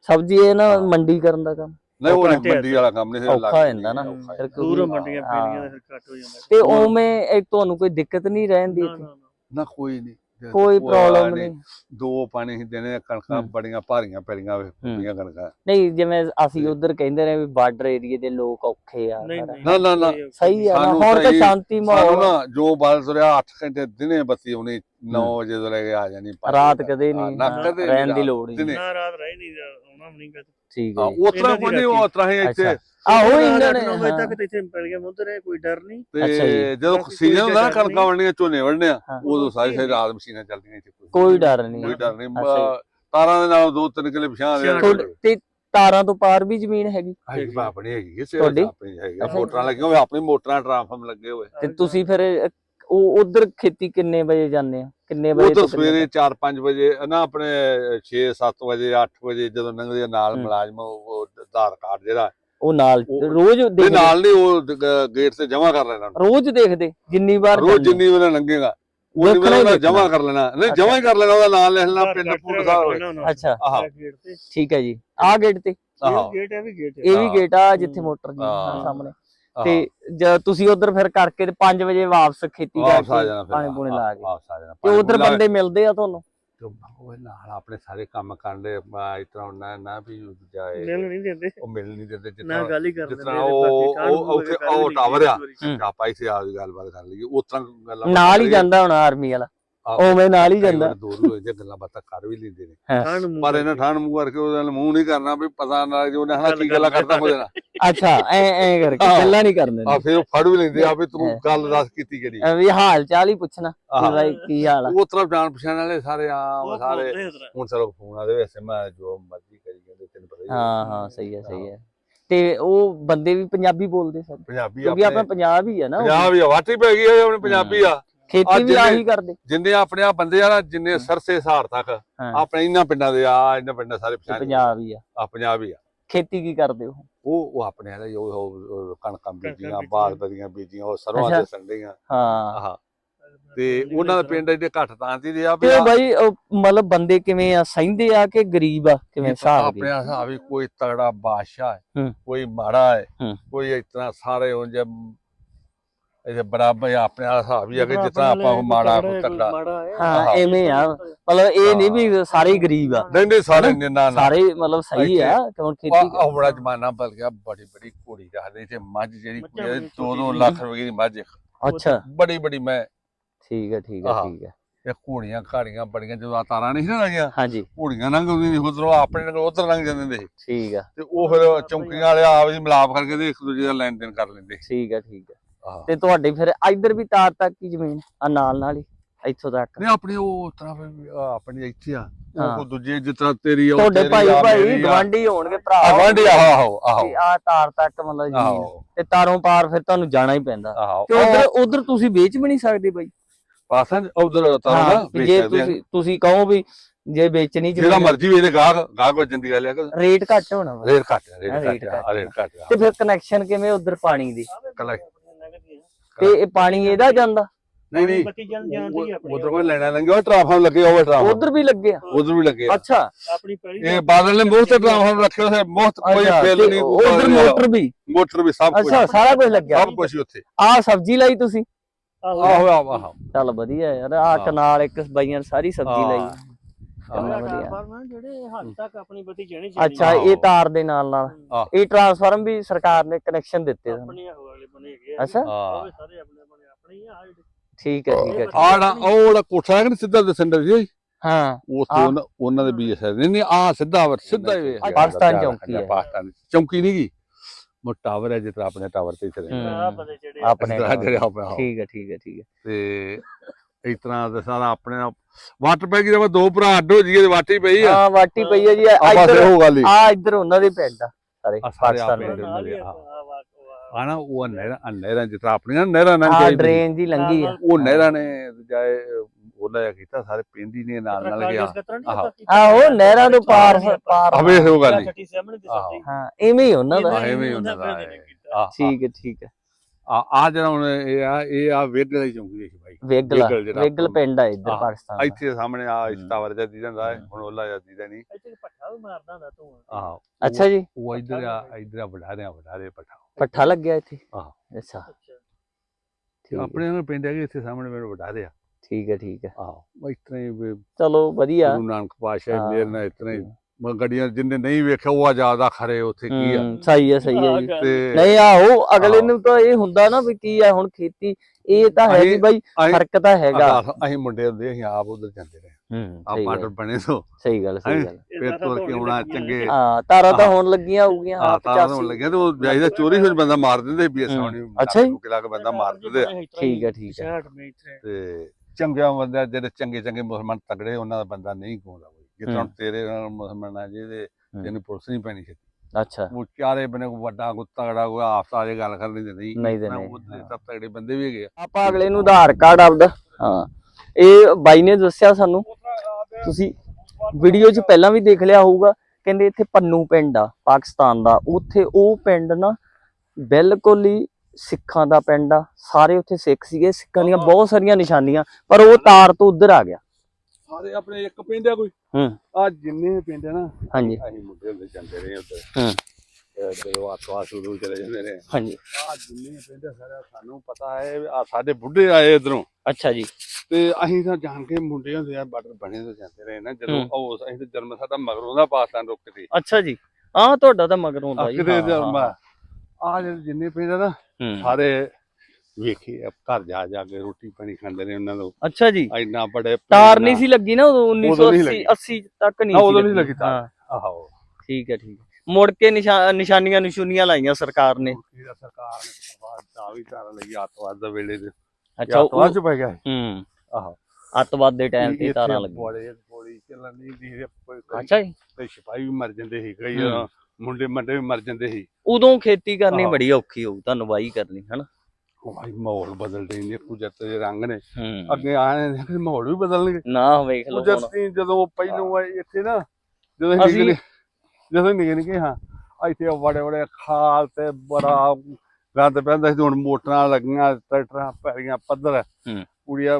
ਸਬਜ਼ੀ ਇਹ ਨਾ ਮੰਡੀ ਕਰਨ ਦਾ ਕੰਮ। ਨਹੀਂ ਉਹ ਨਹੀਂ ਮੰਡੀ ਵਾਲਾ ਕੰਮ ਨਹੀਂ ਔਖਾ ਹੋ ਜਾਂਦਾ ਨਾ ਫਿਰ ਦੂਰੋਂ ਕਿਉਂਕਿ- ਮੰਡੀਆਂ ਹਾਂ। ਪੈਣੀਆਂ ਤੇ ਫਿਰ ਘੱਟ ਹੋ ਜਾਂਦਾ ਤੇ ਉਵੇਂ ਇਹ ਤੁਹਾਨੂੰ ਕੋਈ ਦਿੱਕਤ ਨਹੀਂ ਰਹਿੰਦੀ ਨਾ ਇੱਥੇ ਨਾ ਨਾ ਨਾ ਕੋਈ ਨਹੀਂ ਕੋਈ ਉਹ ਪ੍ਰੋਬਲਮ ਨਹੀਂ। ਦੋ ਪਾਣੀ ਹੀ ਦੇਣੇ ਕਣਕਾਂ ਹੂੰ। ਬੜੀਆਂ ਭਾਰੀਆਂ ਪੈਲੀਆਂ ਵੇ ਕੁੱਟੀਆਂ ਕਣਕਾਂ ਨਹੀਂ ਜਿਵੇਂ ਅਸੀਂ ਉਧਰ ਕਹਿੰਦੇ ਰਹੇ ਵੀ ਬਾਰਡਰ ਏਰੀਏ ਦੇ ਲੋਕ ਔਖੇ ਆ ਨਹੀਂ ਸਾਰਾ। ਨਹੀਂ ਨਾ, ਨਾ, ਨਾ। ਸਹੀ ਆ ਨਾ ਸਾਨੂੰ ਹੁਣ ਤਾਂ ਸ਼ਾਂਤੀ ਸਾਨੂੰ ਮਾਹੌਲ ਨਾ ਜੋ ਬਾਲ ਤੁਰਿਆ 8 ਘੰਟੇ ਦਿਨੇ ਬੱਤੀ ਆਉਣੀ 9 ਵਜੇ ਤੋਂ ਲੈ ਕੇ ਆ ਜਾਣੀ ਪੰਜ ਰਾਤ ਵਜੇ ਤੱਕ। ਕਦੇ ਹਾਂ, ਨਹੀਂ ਨਾ ਹਾਂ, ਕਦੇ ਰਹਿਣ ਦੀ ਲੋੜ ਹੀ ਨਹੀਂ। ਨਾ ਰਾਤ ਰਹਿ ਨਹੀਂ ਆਉਣਾ ਵੀ ਨਹੀਂ ਗਾ ਠੀਕ ਹਾਂ ਤਰ੍ਹਾਂ ਇਹਨਾਂ ਦੀ ਕੋਈ ਤਰ੍ਹਾਂ ਹੀ ਇੱਥੇ ਅੱਛਾ ਆਹੋ ਇਹਨਾਂ ਨੇ ਨੌ ਵਜੇ ਹਾਂ। ਤੱਕ ਤੇ ਇੱਥੇ ਪੈ ਗਿਆ ਮੁੱਧ ਰਹੇ ਕੋਈ ਡਰ ਨਹੀਂ ਤੇ ਜੀ। ਜਦੋਂ ਬਾਕੀ ਸੀਜ਼ਨ ਕੋਈ ਹੁੰਦਾ ਨਾ ਡਰ ਨਹੀਂ। ਕਣਕਾਂ ਵੜਨੀਆਂ ਝੋਨੇ ਵੜਨੇ ਆ ਹਾਂ। ਉਦੋਂ ਸਾਰੀ ਸਾਰੀ ਰਾਤ ਮਸ਼ੀਨਾਂ ਚੱਲਦੀਆਂ ਇੱਥੇ ਕੋਈ ਡਰ ਨਹੀਂ ਕੋਈ ਡਰ ਨਹੀਂ ਅੱਛਾ ਤਾਰਾਂ ਦੇ ਨਾਲ ਦੋ ਤਿੰਨ ਕਿਲੇ ਪਿਛਾਂ ਦੇ ਤੁਹਾਡੇ- ਤੇ ਤਾਰਾਂ ਤੋਂ ਪਾਰ ਵੀ ਜ਼ਮੀਨ ਹੈਗੀ ਆਪਣੀ ਹੈਗੀ ਹੈ ਤੁਹਾਡੀ? ਆਪਣੀ ਹੈਗੀ। ਅੱਛਾ। ਮੋਟਰਾਂ ਲੱਗੀਆਂ ਹੋਏ ਆਪਣੀ ਮੋਟਰਾਂ ਟਰਾਂਸਫਾਰਮ ਲੱਗੇ ਹੋਏ ਤੇ ਤੁਸੀਂ ਫਿਰ ਉਹ ਉਧਰ ਖੇਤੀ ਕਿੰਨੇ ਵਜੇ ਜਾਂਦੇ ਆ? ਕਿੰਨੇ ਵਜੇ ਤੋਂ ਕਿੰਨੇ ਸਵੇਰੇ 4-5 ਵਜੇ ਨਾ ਆਪਣੇ 6-7 ਵਜੇ 8 ਵਜੇ ਜਦੋਂ ਲੰਘਦੇ ਆ ਨਾਲ ਹੂੰ। ਮੁਲਾਜ਼ਮ ਉਹ ਉਹ ਆਧਾਰ ਕਾਰਡ ਜਿਹੜਾ। ਉਹ ਨਾਲ ਉਹ- ਰੋਜ਼ ਤੇ ਦੇਖਦੇ? ਨਾਲ ਨਹੀਂ ਉਹ ਗੇਟ ਤੇ ਜਮਾ ਕਰ ਲੈਣਾ। ਰੋਜ਼ ਦੇਖਦੇ? ਜਿੰਨੀ ਵਾਰ ਰੋਜ਼ ਜਾਂਦੇ। ਜਿੰਨੀ ਵਾਰ ਲੰਘੇਗਾ ਹੀ। ਜਮਾ ਕਰ ਲੈਣਾ। ਨਹੀਂ। ਜਮਾ ਹੀ ਕਰ ਲੈਣਾ ਉਹਦਾ ਨਾਮ ਲਿਖ ਲੈਣਾ ਪਿੰਡ ਪੁੰਡ ਸਾਰਾ ਅੱਛਾ। ਆਹ। ਗੇਟ ਤੇ। ਠੀਕ ਹੈ ਜੀ। ਆਹ ਗੇਟ ਤੇ। ਆਹੋ। ਗੇਟ ਹੈ ਵੀ ਗੇਟ ਹੈ। ਇਹ ਵੀ ਹਾਂ। ਗੇਟ ਆ ਜਿੱਥੇ ਮੋਟਰ ਹਾਂ। ਹਾਂ, ਸਾਹਮਣੇ। ਤੇ ਜਦ ਤੁਸੀਂ ਉਧਰ ਫਿਰ ਕਰਕੇ ਤੇ 5 ਵਜੇ ਵਾਪਸ ਖੇਤੀ ਜਾਣਾ ਫਿਰ ਪਾਣੀ ਪੂਣੀ ਲਾ ਕੇ। ਵਾਪਸ ਆ ਜਾਣਾ ਤੇ ਉਧਰ ਬੰਦੇ ਮਿਲਦੇ ਆ ਤੁਹਾਨੂੰ? ਕੇ ਉਹ ਨਾਲ ਆਪਣੇ ਸਾਰੇ ਕੰਮ ਕਰਨ ਦੇ ਇਸ ਤਰ੍ਹਾਂ ਹੁੰਦਾ ਨਾ ਵੀ ਜਾਏ ਮਿਲ ਨਹੀਂ ਦਿੰਦੇ। ਉਹ ਮਿਲ ਨਹੀਂ ਦਿੰਦੇ ਨਾ ਜਿੱਦਾਂ ਗੱਲ ਹੀ ਕਰ ਜਿਸ ਦਿੰਦੇ ਤਰ੍ਹਾਂ ਤੇ ਉਹ- ਉਹ- ਟਾਵਰ ਆ। ਆਪਾਂ ਇੱਥੇ ਆ ਗੱਲਬਾਤ ਕਰ ਲਈਏ ਉਸ ਤਰ੍ਹਾਂ ਗੱਲਾਂ ਨਾਲ ਹੀ। ਜਾਂਦਾ ਹੁਣ ਆਰਮੀ ਵਾਲਾ। ਉਵੇਂ ਨਾਲ ਹੀ ਜਾਂਦਾ। ਦੂਰ ਹੋ ਜੇ ਗੱਲਾਂ ਬਾਤਾਂ ਕਰ ਵੀ ਲੈਂਦੇ ਨੇ। ਪਰ ਇਹਨਾਂ ਠਾਣ ਮੂੰਹ ਕਰਕੇ ਉਹਦੇ ਨਾਲ ਮੂੰਹ ਨਹੀਂ ਕਰਨਾ ਵੀ ਪਤਾ ਨਾ ਲੱਗੇ ਉਹਨੇ ਹਨਾ ਕੀ ਗੱਲਾਂ ਕਰਦਾ। ਉਹਦੇ ਨਾਲ। ਅੱਛਾ ਐ ਐ ਕਰਕੇ। ਗੱਲਾਂ ਨਹੀਂ ਕਰਦੇ ਆ ਫਿਰ ਉਹ ਫੜ ਵੀ ਲੈਂਦੇ ਆ ਵੀ ਤੂੰ। ਗੱਲ ਦੱਸ ਕੀਤੀ ਕਿਹੜੀ ਐ ਵੀ ਹਾਲ ਚਾਲ ਹੀ ਪੁੱਛਣਾ ਕਿ ਆਹ। ਬਾਈ ਕੀ ਹਾਲ ਆ। ਉਹ ਤਰ੍ਹਾਂ ਜਾਣ ਪਛਾਣ ਵਾਲੇ ਸਾਰੇ ਆ ਸਾਰੇ। ਹੁਣ ਚਲੋ ਫੋਨ ਆਦੇ ਵੈਸੇ ਮੈਂ ਜੋ ਮਰਜ਼ੀ ਕਰੀ ਜਾਂਦੇ ਤੈਨੂੰ ਪਤਾ ਹੀ ਹੈ। ਹਾਂ ਹਾਂ ਸਹੀ ਹੈ ਸਹੀ ਹੈ ਤੇ ਉਹ ਬੰਦੇ ਵੀ ਪੰਜਾਬੀ ਬੋਲਦੇ ਸਰ। ਪੰਜਾਬੀ ਕਿਉਂਕਿ ਆਪਣਾ ਆਪਣੇ ਪੰਜਾਬ ਹੀ ਆ ਨਾ ਉਹ। ਵੀ। ਪੰਜਾਬ ਹੀ ਆ, ਵਾਟੀ ਪੈ ਗਈ ਆਪਣੇ ਪੰਜਾਬੀ ਆ। ਖੇਤੀ ਵੀ ਆਹੀ ਕਰਦੇ। ਜਿੰਨੇ ਆਪਣੇ ਆ ਬੰਦੇ ਆ ਜਿੰਨੇ ਸਰਸੇ ਸਹਾਰ ਤੱਕ ਆਪਣੇ ਇਹਨਾਂ ਪਿੰਡਾਂ ਦੇ ਆ ਇਹਨਾਂ ਪਿੰਡਾਂ ਸਾਰੇ ਪੰਜਾਬ ਹੀ ਆ। ਆ ਪੰਜਾਬ ਹੀ ਆ। ਖੇਤੀ ਕੀ ਕਰਦੇ ਹੋ ਉਹ ਉਹ ਆਪਣੇ ਵਾਲੇ ਉਹ ਕਣਕਾਂ ਬੀਜੀਆਂ। ਬਾਗ ਬਦੀਆਂ ਬੀਜੀਆਂ ਉਹ ਸਰੋਂ। ਦੇ ਸੰਡੀਆਂ ਹਾਂ। ਤੇ ਉਹਨਾਂ ਦਾ ਪਿੰਡ ਇਹਦੇ ਘੱਟ ਤਾਂ ਦੀ ਦੇ ਆ ਵੀ ਤੇ ਆ- ਬਾਈ ਉਹ ਮਤਲਬ ਬੰਦੇ ਕਿਵੇਂ ਆ? ਸਹਿੰਦੇ ਆ ਕਿ ਗਰੀਬ ਆ? ਕਿਵੇਂ ਹਿਸਾਬ ਆਪਣੇ ਹਿਸਾਬ ਵੀ ਕੋਈ ਤਗੜਾ ਬਾਦਸ਼ਾਹ ਹੈ। ਕੋਈ ਮਾੜਾ ਹੈ। ਕੋਈ ਇਤਨਾ ਸਾਰੇ ਉਂਝ ਇਹ ਬਰਾਬਰ ਆਪਣੇ ਵਾਲਾ ਹਿਸਾਬ ਹੀ ਆ ਕਿ ਜਿਤਨਾ ਆਪਾਂ ਲਈ ਮਾੜਾ ਤਗੜਾ ਮਾੜਾ ਹੈ। ਐਵੇਂ ਆ। ਮਤਲਬ ਇਹ ਨਹੀਂ ਵੀ ਸਾਰੇ ਗਰੀਬ ਆ। ਨਹੀਂ ਨਹੀਂ ਸਾਰੇ ਨੇ ਨਾ ਨਾ। ਸਾਰੇ ਮਤਲਬ ਸਹੀ ਆ ਕਿਉਂ ਖੇਤੀ ਆ? ਬੜਾ ਜ਼ਮਾਨਾ ਬਦਲ ਗਿਆ ਬੜੀ ਬੜੀ ਘੋੜੀ ਰੱਖਦੇ ਤੇ ਮੱਝ ਜਿਹੜੀ ਮੱਝਾਂ ਬੜੀ 2 2 ਛੋਟੀ ਲੱਖ ਰੁਪਏ ਦੀ ਮੱਝ ਅੱਛਾ। ਬੜੀ ਬੜੀ ਮੈਂ ਠੀਕ ਹੈ ਠੀਕ ਹੈ ਆਹਾ। ਠੀਕ ਹੈ ਇਹ ਘੋੜੀਆਂ ਘਾੜੀਆਂ ਬੜੀਆਂ ਜਦੋਂ ਆ ਤਾਰਾਂ ਨਹੀਂ ਨਾ ਲੱਗੀਆਂ ਹਾਂਜੀ। ਘੋੜੀਆਂ ਲੰਘ ਸੀ ਉਧਰੋਂ ਆਪਣੇ ਨਾਲ ਉਧਰ ਲੰਘ ਜਾਂਦੇ ਸੀ। ਠੀਕ ਆ। ਤੇ ਉਹ ਫਿਰ ਚੌਂਕੀਆਂ ਵਾਲੇ ਆਪ ਹੀ ਮਿਲਾਪ ਕਰਕੇ ਤੇ ਇੱਕ ਦੂਜੇ ਦਾ ਲੈਣ ਦੇਣ ਕਰ ਲੈਂਦੇ ਠੀਕ ਹੈ ਠੀਕ ਆਹ। ਤੇ ਤੁਹਾਡੇ ਫਿਰ ਇੱਧਰ ਵੀ ਤਾਰ ਤੱਕ ਹੀ ਜ਼ਮੀਨ ਆ ਨਾਲ ਨਾਲ ਹੀ ਇੱਥੋਂ ਤੱਕ। ਨਹੀਂ ਆਪਣੀ ਉਹ ਤਰ੍ਹਾਂ ਆਪਣੀ ਇੱਥੇ ਆ। ਹਾਂ। ਉਹ ਦੂਜੇ ਜਿਸ ਤਰ੍ਹਾਂ ਤੇਰੀ ਉਹ ਤੁਹਾਡੇ ਭਾਈ ਭਾਈ। ਗਵਾਂਢੀ ਹੋਣਗੇ ਭਰਾ ਆ ਗਵਾਂਢੀ ਆਹੋ ਆਹੋ ਆਹੋ। ਆ ਤਾਰ ਤੱਕ ਮਤਲਬ ਜ਼ਮੀਨ ਤੇ ਤਾਰੋਂ ਪਾਰ ਫਿਰ ਤੁਹਾਨੂੰ ਜਾਣਾ ਹੀ ਪੈਂਦਾ। ਤੇ ਉਧਰ ਉਧਰ ਤੁਸੀਂ ਵੇਚ ਵੀ ਨਹੀਂ ਸਕਦੇ ਬਾਈ। ਪਾਸਾਂ ਉਧਰ ਤਾਰਾਂ ਹਾਂ, ਵੀ ਵੇਚ ਸਕਦੇ। ਤੁਸੀਂ ਤੁਸੀਂ ਕਹੋ ਵੀ ਜੇ ਵੇਚਣੀ ਜਿਹੜਾ ਮਰਜ਼ੀ ਵੇਚੇ ਗਾਹਕ ਗਾਹਕ ਵਜਨ ਦੀ ਗੱਲ ਕਿ ਰੇਟ ਘੱਟ ਹੋਣਾ। ਰੇਟ ਘੱਟ ਹਾਂ, ਰੇਟ ਘੱਟ ਆ, ਰੇਟ ਘੱਟ। ਤੇ ਫਿਰ ਕਨੈਕਸ਼ਨ ਕਿਵੇਂ ਉਧਰ ਪਾਣੀ ਦੀ? ਤੇ ਇਹ ਪਾਣੀ ਇਹਦਾ ਜਾਂਦਾ। ਨਹੀਂ ਨਹੀਂ। ਬੱਤੀ ਜਲ ਜਾਂਦੀ ਹੈ ਆਪਣੀ ਉਧਰ ਕੋਈ ਲੈਣਾ ਲੰਗੇ ਉਹ ਟਰਾਫਾਰਮ ਲੱਗੇ ਹੋਵੇ ਟਰਾਫਾਰਮ ਉਧਰ ਵੀ ਲੱਗਿਆ ਉਧਰ ਵੀ ਲੱਗੇ ਆ। ਅੱਛਾ। ਆਪਣੀ ਪਹਿਲੀ ਇਹ ਬਾਦਲ ਨੇ ਮੁਫਤ ਟਰਾਫਾਰਮ ਰੱਖੇ ਹੋਏ ਮੁਫਤ ਕੋਈ ਬਿੱਲ ਨਹੀਂ ਉਧਰ ਮੋਟਰ ਵੀ। ਮੋਟਰ ਵੀ ਸਭ ਕੁਝ ਅੱਛਾ ਸਾਰਾ ਕੁਝ ਲੱਗਿਆ। ਸਭ ਕੁਝ ਉੱਥੇ। ਆ ਸਬਜ਼ੀ ਲਾਈ ਤੁਸੀਂ? ਆਹੋ। ਆਹੋ ਆਹੋ ਚੱਲ ਵਧੀਆ ਯਾਰ ਆ। ਕਨਾਲ ਇੱਕ ਬਾਈਆਂ ਨੇ ਸਾਰੀ ਸਬਜ਼ੀ। ਲਾਈ। ਸਾਰਾ ਵਧੀਆ। ਟ੍ਰਾਂਸਫਾਰਮਰ ਜਿਹੜੇ ਹੱਦ ਤੱਕ ਆਪਣੀ ਬੱਤੀ ਜਾਣੀ ਅੱਛਾ। ਇਹ ਤਾਰ ਦੇ ਨਾਲ ਨਾਲ। ਇਹ ਟਰਾਂਸਫਾਰਮ ਵੀ ਸਰਕਾਰ ਨੇ ਕਨੈਕਸ਼ਨ ਦਿੱਤੇ ਸਾਨੂੰ। ਬਣੇ ਹੈਗੇ ਆ। ਅੱਛਾ। ਹਾਂ ਉਹ ਵੀ ਸਾਰੇ ਆਪਣੇ ਬਣੇ ਆਪਣੇ ਹੀ ਆ ਆਹ ਜਿਹੜੇ। ਠੀਕ ਹੈ ਠੀਕ ਹੈ ਆਹ ਜਿਹੜਾ ਉਹ ਜਿਹੜਾ ਕੋਠਾ ਹੈ ਕਿ ਸਿੱਧਾ ਦਸੰਦਰ ਜੀ? ਹਾਂ। ਉਸ ਹਾਂ। ਤੋਂ ਉਹਨਾਂ- ਉਹਨਾਂ ਦੇ ਵੀ ਹੈ ਨਹੀਂ ਨਹੀਂ ਆ ਸਿੱਧਾ ਵਾ, ਸਿੱਧਾ ਹੀ ਆਹ ਪਾਕਿਸਤਾਨ ਚੌਂਕੀ ਹੈ। ਪਾਕਿਸਤਾਨ ਚੌਂਕੀ ਨਹੀਂ ਗਈ ਮੋ ਟਾਵਰ ਹੈ ਜਿੱਥੇ ਆਪਣੇ ਟਾਵਰ ਤੇ ਇੱਥੇ ਹੂੰ। ਰਹਿੰਦੇ ਆਹ ਬੰਦੇ ਜਿਹੜੇ ਆਪਣੇ ਆ ਜਿਹੜੇ ਆਪਣੇ ਆਹੋ। ਠੀਕ ਹੈ ਠੀਕ ਹੈ ਠੀਕ ਹੈ। ਤੇ ਇਸ ਤਰ੍ਹਾਂ ਦਾ ਸਾਰਾ ਆਪਣੇ ਆਪ- ਵਾਟਰ ਪੈ ਗਈ ਜਦੋਂ ਦੋ ਭਰਾ ਅੱਡ ਹੋ ਜੀਏ ਤੇ ਵਾਟੀ ਪਈ ਆ। ਹਾਂ ਵਾਟੀ ਪਈ ਹੈ ਜੀ। ਆਪਾਂ ਇੱਧਰ ਤੇ ਉਹ ਗੱਲ ਹੀ। ਆ ਇੱਧਰ ਉਹਨਾਂ ਦੇ ਪਿੰਡ ਆ। ਸਾਰੇ ਆਹ ਸਾਰੇ ਪਾਕਿਸਤਾਨ ਦੇ। ਨਾਲ ਹੀ। ਆ। ਆਣਾ ਉਹ ਨਹਿਰਾਂ ਨਹਿਰਾਂ ਜਿਸ ਤਰ੍ਹਾਂ ਆਪਣੀਆਂ ਨਹਿਰਾਂ ਨਾਲ ਆ ਡਰੇਨ ਦੀ ਲੰਗੀ ਆ। ਉਹ ਨਹਿਰਾਂ ਨੇ ਜਾਏ ਉਹਲਾ ਕੀਤਾ ਸਾਰੇ ਪਿੰਡ ਹੀ ਨੇ ਨਾਲ ਨਾਲ ਗਿਆ। ਆਹੋ। ਨਹਿਰਾਂ ਤੋਂ ਪਾਰ ਪਾਰ ਆਵੇ ਉਹ ਗੱਲ ਹੀ ਹਾਂ ਐਵੇਂ ਹੀ ਉਹਨਾਂ ਦਾ। ਹਾਂ, ਐਵੇਂ ਹੀ ਹੁੰਦਾ ਦਾ ਆ ਠੀਕ ਹੈ ਠੀਕ ਹੈ। ਆ ਜਿਹੜਾ ਹੁਣ ਇਹ ਆ ਇਹ ਆ ਵੇਗਲ ਦੀ ਚੌਂਕੀ ਸੀ ਬਾਈ। ਵੇਗਲਾ ਵੇਗਲ ਪਿੰਡ ਆ ਇੱਧਰ ਹਾਂ, ਪਾਕਿਸਤਾਨ ਦਾ। ਇੱਥੇ ਸਾਹਮਣੇ ਆ ਹੂੰ। ਜਿਹਾ ਦੀਦਾ ਹੁੰਦਾ ਹੈ ਹੂੰ। ਹੁਣ ਉਹਲਾ ਜਿਹਾ ਦੀਦਾ ਨਹੀਂ। ਇੱਥੇ ਪੱਠਾ ਵੀ ਮਾਰਦਾ ਹੁੰਦਾ ਤੂੰ। ਆਹ ਅੱਛਾ ਜੀ। ਉਹ ਇਧਰ ਆ ਇਧਰ ਆ ਵਡਾ ਰਿਆ ਵਡਾ ਰੇ ਪਠਾ ਪੱਠਾ ਲੱਗਿਆ ਇੱਥੇ? ਹਾਂ। ਅੱਛਾ। ਠੀਕ ਹੈ, ਆਪਣੇ ਨਾਲ ਪਿੰਡ ਹੈਗੇ ਇੱਥੇ ਸਾਹਮਣੇ ਮੈਨੂੰ ਵਡਾ ਰਿਆ ਠੀਕ ਹੈ ਠੀਕ ਹੈ। ਆਹ। ਇਸ ਤਰ੍ਹਾਂ ਹੀ ਵੀ ਚਲੋ ਵਧੀਆ। ਗੁਰੂ ਨਾਨਕ ਪਾਤਸ਼ਾਹ ਹਾਂ। ਮੇਰ ਨਾਲ ਇਸ ਤਰ੍ਹਾਂ ਹੀ ਮ- ਗੱਡੀਆਂ ਜਿੰਨੇ ਨਹੀਂ ਵੇਖਿਆ ਉਹ ਆਜ਼ਾਦਾ ਖਰੇ ਉੱਥੇ ਕੀ ਆ ਸਹੀ ਹੈ ਸਹੀ ਹੈ ਜੀ ਤੇ ਨਹੀਂ ਆਹੋ ਅਗਲੇ। ਨੂੰ ਤਾਂ ਇਹ ਹੁੰਦਾ ਨਾ ਵੀ ਕੀ ਆ ਹੁਣ ਖੇਤੀ ਇਹ ਤਾਂ ਹੈ ਵੀ ਅਸੀਂ- ਬਾਈ ਅਸੀਂ- ਫ਼ਰਕ ਤਾਂ ਹੈਗਾ ਅਸੀਂ ਮੁੰਡੇ ਹੁੰਦੇ ਅਸੀਂ ਆਪ ਉਧਰ ਜਾਂਦੇ ਰਹੇ ਹੂੰ ਆ ਸਹੀ ਗੱਲ ਬਣੇ ਤੋਂ ਸਹੀ ਗੱਲ ਸਹੀ ਹੈਂ? ਗੱਲ ਫਿਰ ਤੁਰ ਕੇ ਆਉਣਾ ਚੰਗੇ ਹਾਂ ਤਾਰਾਂ ਤਾਂ। ਹੁਣ ਲੱਗੀਆਂ ਹੋਊਗੀਆਂ ਹਾਂ ਤਾਂ 85 ਹੋਣ ਲੱਗਿਆ ਤੇ ਉਹ ਵਿਆਹ ਦਾ ਚੋਰੀ ਹੋਣ ਬੰਦਾ ਮਾਰ ਦਿੰਦੇ ਵੀ ਹੂੰ। ਸੋਹਣੀ ਅੱਛਾ ਜੀ। ਕਿਲਾ ਕੇ ਬੰਦਾ ਮਾਰ ਦਿੰਦੇ ਆ। ਠੀਕ ਹੈ ਠੀਕ ਹੈ 66 ਮੀਟਰ ਤੇ ਚੰਗਿਆਂ ਬੰਦੇ ਜਿਹੜੇ ਚੰਗੇ ਚੰਗੇ ਮੁਸਲਮਾਨ ਤਗੜੇ ਉਹਨਾਂ ਦਾ ਬੰਦਾ ਨਹੀਂ ਕੋਈ ਹੂੰ। ਤੇਰੇ ਨਾਲ ਮੁਸਲਮਾਨ ਆ ਜਿਹਦੇ। ਤੈਨੂੰ ਪੁਲਿਸ ਨਹੀਂ ਪੈਣੀ ਛੇਤੀ। ਅੱਛਾ। ਉਹ ਚਾਰੇ ਬਨੇ ਕੋ ਵੱਡਾ ਕੋ ਤਗੜਾ ਕੋ ਆਪਸਾ ਜੇ ਗੱਲ ਕਰਨੀ ਤੇ ਨਹੀਂ ਨਹੀਂ ਹਾਂ। ਸਭ ਤਗੜੇ ਬੰਦੇ ਵੀ ਹੈਗੇ ਆਪਾਂ ਅਗਲੇ ਨੂੰ ਆਧਾਰ ਕਾਰਡ ਆਪਦਾ ਹਾਂ। ਇਹ ਬਾਈ ਨੇ ਦੱਸਿਆ ਸਾਨੂੰ ਤੁਸੀਂ ਵੀਡੀਓ 'ਚ ਪਹਿਲਾਂ ਵੀ ਦੇਖ ਲਿਆ ਹੋਊਗਾ ਕਹਿੰਦੇ ਇੱਥੇ ਪੰਨੂ ਪਿੰਡ ਆ ਪਾਕਿਸਤਾਨ ਦਾ। ਉੱਥੇ ਉਹ ਪਿੰਡ ਨਾ ਬਿਲਕੁਲ ਹੀ ਸਿੱਖਾਂ ਦਾ ਪਿੰਡ ਆ। ਸਾਰੇ ਉੱਥੇ ਸਿੱਖ ਸੀਗੇ ਸਿੱਖਾਂ ਦੀਆਂ ਬਹੁਤ ਸਾਰੀਆਂ ਨਿਸ਼ਾਨੀਆਂ ਪਰ ਉਹ ਤਾਰ ਤੋਂ ਉੱਧਰ ਆ ਗਿਆ। ਸਾਰੇ ਆਪਣੇ ਇੱਕ ਪਿੰਡ ਆ ਕੋਈ? ਹੂੰ। ਆ ਜਿੰਨੇ ਪਿੰਡ ਆ ਨਾ ਹਾਂਜੀ। ਅਸੀਂ ਮੁੰਡੇ ਹੁੰਦੇ ਜਾਂਦੇ ਰਹੇ ਉੱਧਰ। ਹੂੰ। ਜਦੋਂ ਆਤਵਾ ਸ਼ੁਰੂ ਚਲੇ ਜਾਂਦੇ ਨੇ ਹਾਂਜੀ। ਆ ਜਿੰਨੇ ਪਿੰਡ ਸਾਰੇ ਸਾਨੂੰ ਪਤਾ ਹੈ ਆ ਸਾਡੇ ਬੁੱਢੇ ਆਏ ਇਧਰੋਂ। ਅੱਛਾ ਜੀ। ਤੇ ਅਸੀਂ ਤਾਂ ਜਾਣ ਕੇ ਮੁੰਡੇ ਹੁੰਦੇ ਆ ਬਾਰਡਰ ਬਣੇ ਤੋਂ ਜਾਂਦੇ ਰਹੇ ਨਾ ਜਦੋਂ ਹੂੰ। ਉਹ ਅਸੀਂ ਤੇ ਜਨਮ ਸਾਡਾ ਮਗਰੋਂ ਦਾ ਪਾਕਿਸਤਾਨ ਰੁਕ ਕੇ। ਅੱਛਾ ਜੀ। ਤੁਹਾਡਾ ਤਾਂ ਮਗਰੋਂ ਦਾ ਹਾਂ, ਹਾਂ, ਆ। ਜਿਹੜੇ ਜਿੰਨੇ ਪਿੰਡ ਆ ਨਾ। ਸਾਰੇ ਵੇਖੀ ਘਰ ਜਾ ਜਾ ਕੇ ਰੋਟੀ ਪਾਣੀ ਖਾਂਦੇ ਨੇ ਉਹਨਾਂ ਤੋਂ। ਅੱਛਾ ਜੀ। ਇੰਨਾ ਬੜੇ ਤਾਰ ਨਹੀਂ ਸੀ ਲੱਗੀ ਨਾ ਉਦੋਂ ਉਦੋਂ ਨਹੀਂ 1980 ਲੱਗੀ। 80 ਤੱਕ ਨਹੀਂ ਸੀ ਉਦੋਂ ਨਹੀਂ ਲੱਗੀ। ਤਾਰ। ਆਹੋ। ਠੀਕ ਹੈ ਠੀਕ ਮੁੜ ਕੇ ਨਿਸ਼ਾ- ਨਿਸ਼ਾਨੀਆਂ ਨਿਸ਼ੂਨੀਆਂ ਲਾਈਆਂ ਸਰਕਾਰ ਨੇ। ਸਰਕਾਰ ਨੇ ਬਾਅਦ ਦਾ ਵੀ ਕਰ ਲਈ ਅੱਤਵਾਦ ਦੇ ਵੇਲੇ ਦੇ ਅੱਛਾ ਉਹ- ਚ ਪੈ ਗਿਆ ਹੂੰ। ਆਹੋ। ਅੱਤਵਾਦ ਦੇ ਟਾਈਮ ਤੇ ਤਾਰਾਂ ਲੱਗੀਆਂ। ਬੜੇ ਗੋਲੀ ਚੱਲਣ ਨਹੀਂ ਦੀ ਕਈ ਅੱਛਾ ਜੀ। ਕਈ ਸਿਪਾਹੀ ਵੀ ਮਰ ਜਾਂਦੇ ਸੀ ਕਈ। ਮੁੰਡੇ ਮੰਡੇ ਵੀ ਮਰ ਜਾਂਦੇ ਸੀ। ਉਦੋਂ ਖੇਤੀ ਕਰਨੀ। ਬੜੀ ਔਖੀ ਹੋਊ ਤੁਹਾਨੂੰ ਵਾਹੀ ਕਰਨੀ ਹਨਾ? ਭਾਈ ਮਾਹੌਲ ਬਦਲਦੇ ਨੇ ਕੁਦਰਤ ਦੇ ਰੰਗ ਨੇ। ਹੂੰ। ਅੱਗੇ ਆਏ ਨੇ ਕਿ ਮਾਹੌਲ ਵੀ ਬਦਲਣਗੇ। ਨਾ ਵੇਖ ਲਓ ਹੁਣ। ਕੁਦਰਤੀ ਜਦੋਂ ਪਹਿਲੋਂ ਆਏ ਇੱਥੇ ਨਾ ਜਦੋਂ ਅਸੀਂ ਅਸੀਂ- ਨਿਕਲੇ ਜਦੋਂ ਨਿਕਲੇ ਨਿਕਲੇ ਹਾਂ ਇੱਥੇ ਬੜੇ ਬੜੇ ਖਾਲ ਤੇ ਬੜਾ ਗੰਦ ਪੈਂਦਾ ਸੀ ਤੇ ਹੁਣ ਮੋਟਰਾਂ ਲੱਗੀਆਂ ਟਰੈਕਟਰਾਂ ਪੈਰੀਆਂ ਪੱਧਰ। ਹੂੰ। ਕੁੜੀਆਂ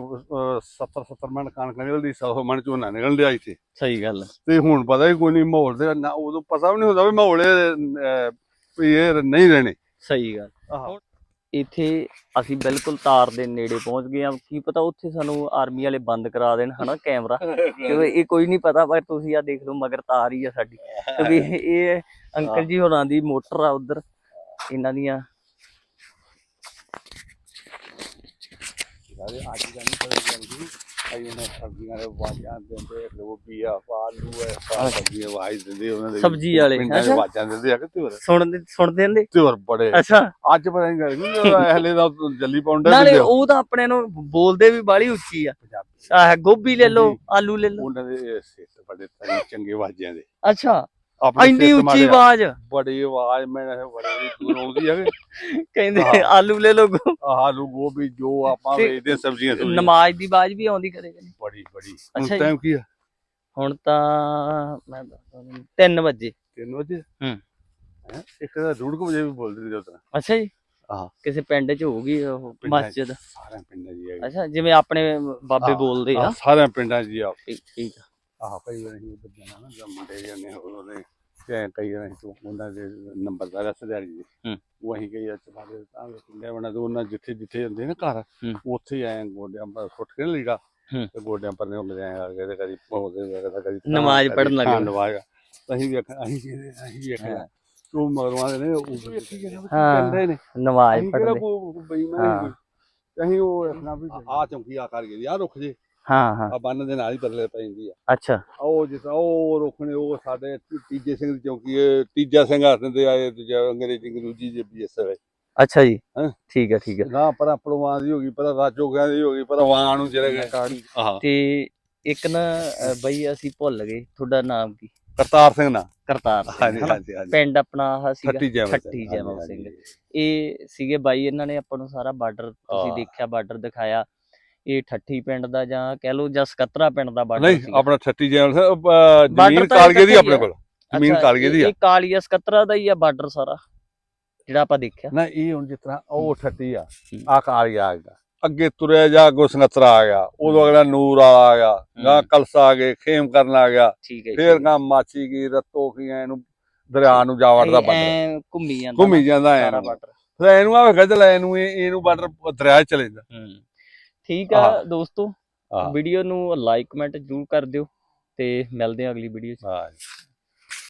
70 70 ਮਣ ਕਣਕ ਨਿਕਲਦੀ 100 ਮਣ ਝੋਨਾ ਨਿਕਲ ਰਿਹਾ ਇੱਥੇ। ਸਹੀ ਗੱਲ। ਹੈ। ਤੇ ਹੁਣ ਪਤਾ ਹੀ ਕੋਈ ਨਹੀਂ ਮਾਹੌਲ ਦੇ ਨਾ ਉਦੋਂ ਪਤਾ ਵੀ ਨਹੀਂ ਹੁੰਦਾ ਵੀ ਮਾਹੌਲ ਇਹ, ਅਹ, ਵੀ ਇਹ ਨਹੀਂ ਰਹਿਣੇ। ਸਹੀ ਗੱਲ। ਆਹ। ਇੱਥੇ ਅਸੀਂ ਬਿਲਕੁਲ ਤਾਰ ਦੇ ਨੇੜੇ ਪਹੁੰਚ ਗਏ ਹਾਂ। ਕੀ ਪਤਾ ਉੱਥੇ ਸਾਨੂੰ ਆਰਮੀ ਵਾਲੇ ਬੰਦ ਕਰਾ ਦੇਣ, ਹਨਾ, ਕੈਮਰਾ? ਕਿਉਂਕਿ ਇਹ ਕੋਈ ਨਹੀਂ ਪਤਾ, ਪਰ ਤੁਸੀਂ ਆ ਦੇਖ ਲਓ, ਮਗਰ ਤਾਰ ਹੀ ਆ ਸਾਡੀ। ਕਿਉਂਕਿ ਇਹ ਅੰਕਲ ਜੀ ਹੋਰਾਂ ਦੀ ਮੋਟਰ ਆ ਉਧਰ, ਇਹਨਾਂ ਦੀਆਂ। ਯਾਰ ਅੱਜ ਦਾ ਨਹੀਂ ਪਤਾ ਉਹਨਾਂ ਸਬਜ਼ੀਆਂ ਦੇ ਵਾਜਾਂ ਦਿੰਦੇ ਲੋਬੀ ਆ ਆਲੂ ਆ ਸਾਰ ਸਬਜ਼ੀਆਂ ਵਾਜ ਦਿੰਦੇ ਉਹਨਾਂ ਦੇ। ਸਬਜ਼ੀ ਵਾਲੇ, ਪਿੰਡਾਂ ਦੇ ਅੱਛਾ। ਵਾਜਾਂ ਦਿੰਦੇ ਆ ਕਿ ਤੇ ਹੋਰ ਸੁਣਦੇ ਸੁਣਦੇ ਹੁੰਦੇ ਤੇ ਹੋਰ ਬੜੇ। ਅੱਛਾ। ਅੱਜ ਪਤਾ ਨਹੀਂ ਗੱਲ ਨਹੀਂ ਹਲੇ ਦਾ ਜੱਲੀ ਪਾਉਂਦਾ ਨਾਲੇ ਉਹ ਤਾਂ ਆਪਣੇ ਨੂੰ ਬੋਲਦੇ ਵੀ ਬਾਲੀ ਉੱਚੀ ਆ। ਆਹ ਗੋਭੀ ਲੈ ਲਓ। ਆਲੂ ਲੈ ਲਓ। ਉਹਨਾਂ ਦੇ ਸਿੱਟ ਬੜੇ ਚੰਗੇ ਵਾਜਿਆਂ ਦੇ। ਅੱਛਾ। ਆਪਣੇ ਇੰਨੀ ਉੱਚੀ ਮਾਰਿਆ। ਆਵਾਜ਼ ਬੜੀ ਆਵਾਜ਼ ਮੈਂ ਬੜੀ ਬੜੀ ਦੂਰ ਆਉਂਦੀ ਹੈ ਕਹਿੰਦੇ ਹਾਂ। ਆਲੂ ਲੈ ਗੋ- ਆਲੂ ਗੋਭੀ ਜੋ ਆਪਾਂ ਤੇ ਵੇਚਦੇ ਹਾਂ ਸਬਜ਼ੀਆਂ। ਨਮਾਜ਼ ਦੀ ਆਵਾਜ਼ ਵੀ ਆਉਂਦੀ ਕਰੇ ਕਰੇ ਬੜੀ ਬੜੀ ਅੱਛਾ ਹੁਣ ਜੀ। ਟਾਈਮ ਕੀ ਆ ਹੁਣ ਤਾਂ ਮੈਂ 3 ਵਜੇ 3 ਵਜੇ ਹੂੰ। ਹੈਂ? ਇੱਕ ਤਾਂ ਡੂਢ ਕੁ ਵਜੇ ਵੀ ਬੋਲਦੇ ਸੀ ਉਦੋਂ ਅੱਛਾ ਜੀ ਆਹ। ਕਿਸੇ ਪਿੰਡ 'ਚ ਹੋਊਗੀ ਉਹ ਪਿੰਡਾਂ 'ਚ। ਮਸਜਿਦ ਸਾਰਿਆਂ ਪਿੰਡਾਂ ਹੀ ਹੈਗੀ। ਅੱਛਾ ਜਿਵੇਂ ਆਪਣੇ ਬਾਬੇ ਬੋਲਦੇ ਆ ਸਾਰਿਆਂ ਪਿੰਡਾਂ 'ਚ ਹੀ ਆ ਠੀਕ ਠੀਕ ਆ। ਆਹ ਕਈ ਵਾਰ ਅਸੀਂ ਉੱਧਰ ਜਾਣਾ ਨਾ ਜਦ ਮੁੰਡੇ ਜਾਂਦੇ ਉਹਦੇ ਤੇ ਕਈ ਵਾਰ ਅਸੀਂ ਉਹਨਾਂ ਦੇ ਨੰਬਰਦਾਰ ਅਸਦਾਰੀ ਜੀ ਹੂੰ। ਉਹ ਅਸੀਂ ਕਈ ਵਾਰ ਚਲਾ ਦੇ ਤਾਂ ਪਿੰਡੇ ਬਣਾ ਦੋ ਉਹਨਾਂ ਜਿੱਥੇ ਜਿੱਥੇ ਹੁੰਦੇ ਨਾ ਘਰ। ਉੱਥੇ ਆਏ ਗੋਡਿਆਂ ਪਰ ਸੁੱਟ ਕੇ ਲੀੜਾ। ਤੇ ਗੋਡਿਆਂ ਪਰ ਨੇ ਹੁੰਦੇ ਆਏ ਕਰਕੇ ਤੇ ਕਦੀ ਭੋਗਦੇ ਵੇਖਦਾ ਕਦੀ ਤਾਂ, ਨਮਾਜ਼ ਕਦੀ ਪੜ੍ਹਨ ਲੱਗ ਤਾਂ ਗਏ। ਨਮਾਜ਼ ਅਸੀਂ ਵੇਖ ਅਸੀਂ ਅਸੀਂ ਵੇਖਿਆ ਤੂੰ ਮਗਰੋਂ ਆਦੇ ਨੇ ਉਹ। ਕਹਿੰਦੇ ਨੇ ਨਮਾਜ਼ ਕੋਈ ਬੇਈਮਾਨ ਅਸੀਂ ਉਹ ਰੱਖਣਾ ਵੀ ਆ ਚੌਂਕੀ ਆ ਕਰ ਗਈ ਆ ਰੁੱਖ ਜੇ ਹਾਂ ਹਾਂ। ਆ ਬੰਨ ਦੇ ਨਾਲ ਹੀ ਬਦਲੇ ਪੈ ਜਾਂਦੀ ਆ। ਅੱਛਾ। ਉਹ ਜਿਸ ਉਹ ਨੇ ਉਹ ਸਾਡੇ ਤੀਜੇ ਸਿੰਘ ਦੀ ਚੌਂਕੀ ਹੈ ਤੀਜਾ ਸਿੰਘ ਹੱਥ ਦੇ ਆਏ ਦੂਜਾ ਅੰਗਰੇਜ਼ੀ ਅੰਗਰੂਜੀ ਜੇ ਬੀਐਸਐਫ ਅੱਛਾ ਜੀ। ਹਾਂ। ਠੀਕ ਹੈ ਠੀਕ ਹੈ ਨਾ ਪਰ ਪਲਵਾਨ ਦੀ ਹੋ ਗਈ ਪਰ ਰਾਜੋਗਿਆਂ ਦੀ ਹੋ ਗਈ ਪਰ ਵਾਂ ਨੂੰ ਚਲੇ ਗਏ। ਤੇ ਇੱਕ ਨਾ ਬਈ ਅਸੀਂ ਭੁੱਲ ਗਏ ਤੁਹਾਡਾ ਨਾਮ ਕੀ? ਕਰਤਾਰ ਸਿੰਘ ਨਾ। ਕਰਤਾਰ ਹਾਂਜੀ? ਹਾਂਜੀ ਪਿੰਡ ਆਪਣਾ ਆਹ ਸੀਗਾ ਠੱਟੀ ਜੈਮਲ ਸਿੰਘ। ਇਹ ਸੀਗੇ ਬਾਈ ਇਹਨਾਂ ਨੇ ਆਪਾਂ ਨੂੰ ਸਾਰਾ ਬਾਰਡਰ ਤੁਸੀਂ ਹਾਂ। ਦੇਖਿਆ ਬਾਰਡਰ ਦਿਖਾਇਆ। ਇਹ ਠੱਠੀ ਪਿੰਡ ਦਾ ਜਾਂ ਕਹਿ ਲਓ ਜਾਂ ਸਕੱਤਰਾ ਪਿੰਡ ਦਾ ਬਾਰਡਰ ਨਹੀਂ ਆਪਣਾ ਅਹ, Border ਜ਼ਮੀਨ ਕਾਲਗੇ ਦੀ ਆਪਣੇ। ਕੋਲ ਜ਼ਮੀਨ ਕਾਲਗੇ ਦੀ ਆ। ਇਹ ਕਾਲੀਆ ਸਕੱਤਰਾ ਦਾ ਹੀ ਆ ਬਾਰਡਰ ਸਾਰਾ ਜਿਹੜਾ ਆਪਾਂ ਦੇਖਿਆ। ਨਾ ਇਹ ਹੁਣ ਜਿਸ ਤਰ੍ਹਾਂ ਉਹ ਠੱਟੀ ਆ। ਆ ਕਾਲੀਆ ਆ ਗਿਆ। ਅੱਗੇ ਤੁਰਿਆ ਜਾ ਅੱਗੋਂ ਸੰਗਤਰਾ ਆ ਗਿਆ ਉਦੋਂ। ਅਗਲਾ ਨੂਰ ਵਾਲਾ ਆ ਗਿਆ ਗਾਂ। ਕਲਸਾ ਆ ਗਏ ਖੇਮ ਕਰਨ ਆ ਗਿਆ ਠੀਕ ਹੈ ਫੇਰ ਗਾਂ ਮਾਚੀ ਕੀ ਰਤੋ ਕੀ ਇਹਨੂੰ ਦਰਿਆ ਨੂੰ ਜਾ ਵੜਦਾ ਬੰਦਾ ਐ ਘੁੰਮੀ ਜਾਂਦਾ ਘੁੰਮੀ ਜਾਂਦਾ ਐ ਸਾਰਾ ਨੂੰ ਬਾਰਡਰ। ਫਿਰ ਇਹਨੂੰ ਆ ਗਜਲ ਇਹਨੂੰ ਇਹ- ਇਹਨੂੰ ਬਾਰਡਰ ਦਰਿਆ 'ਚ ਚਲੇ ਜਾਂਦਾ। ਹੂੰ। ਠੀਕ ਆ। ਦੋਸਤੋ। ਵੀਡੀਓ ਨੂੰ ਲਾਈਕ ਕਮੈਂਟ ਜ਼ਰੂਰ ਕਰ ਦਿਓ ਤੇ ਮਿਲਦੇ ਹਾਂ ਅਗਲੀ ਵੀਡੀਓ 'ਚ ਹਾਂ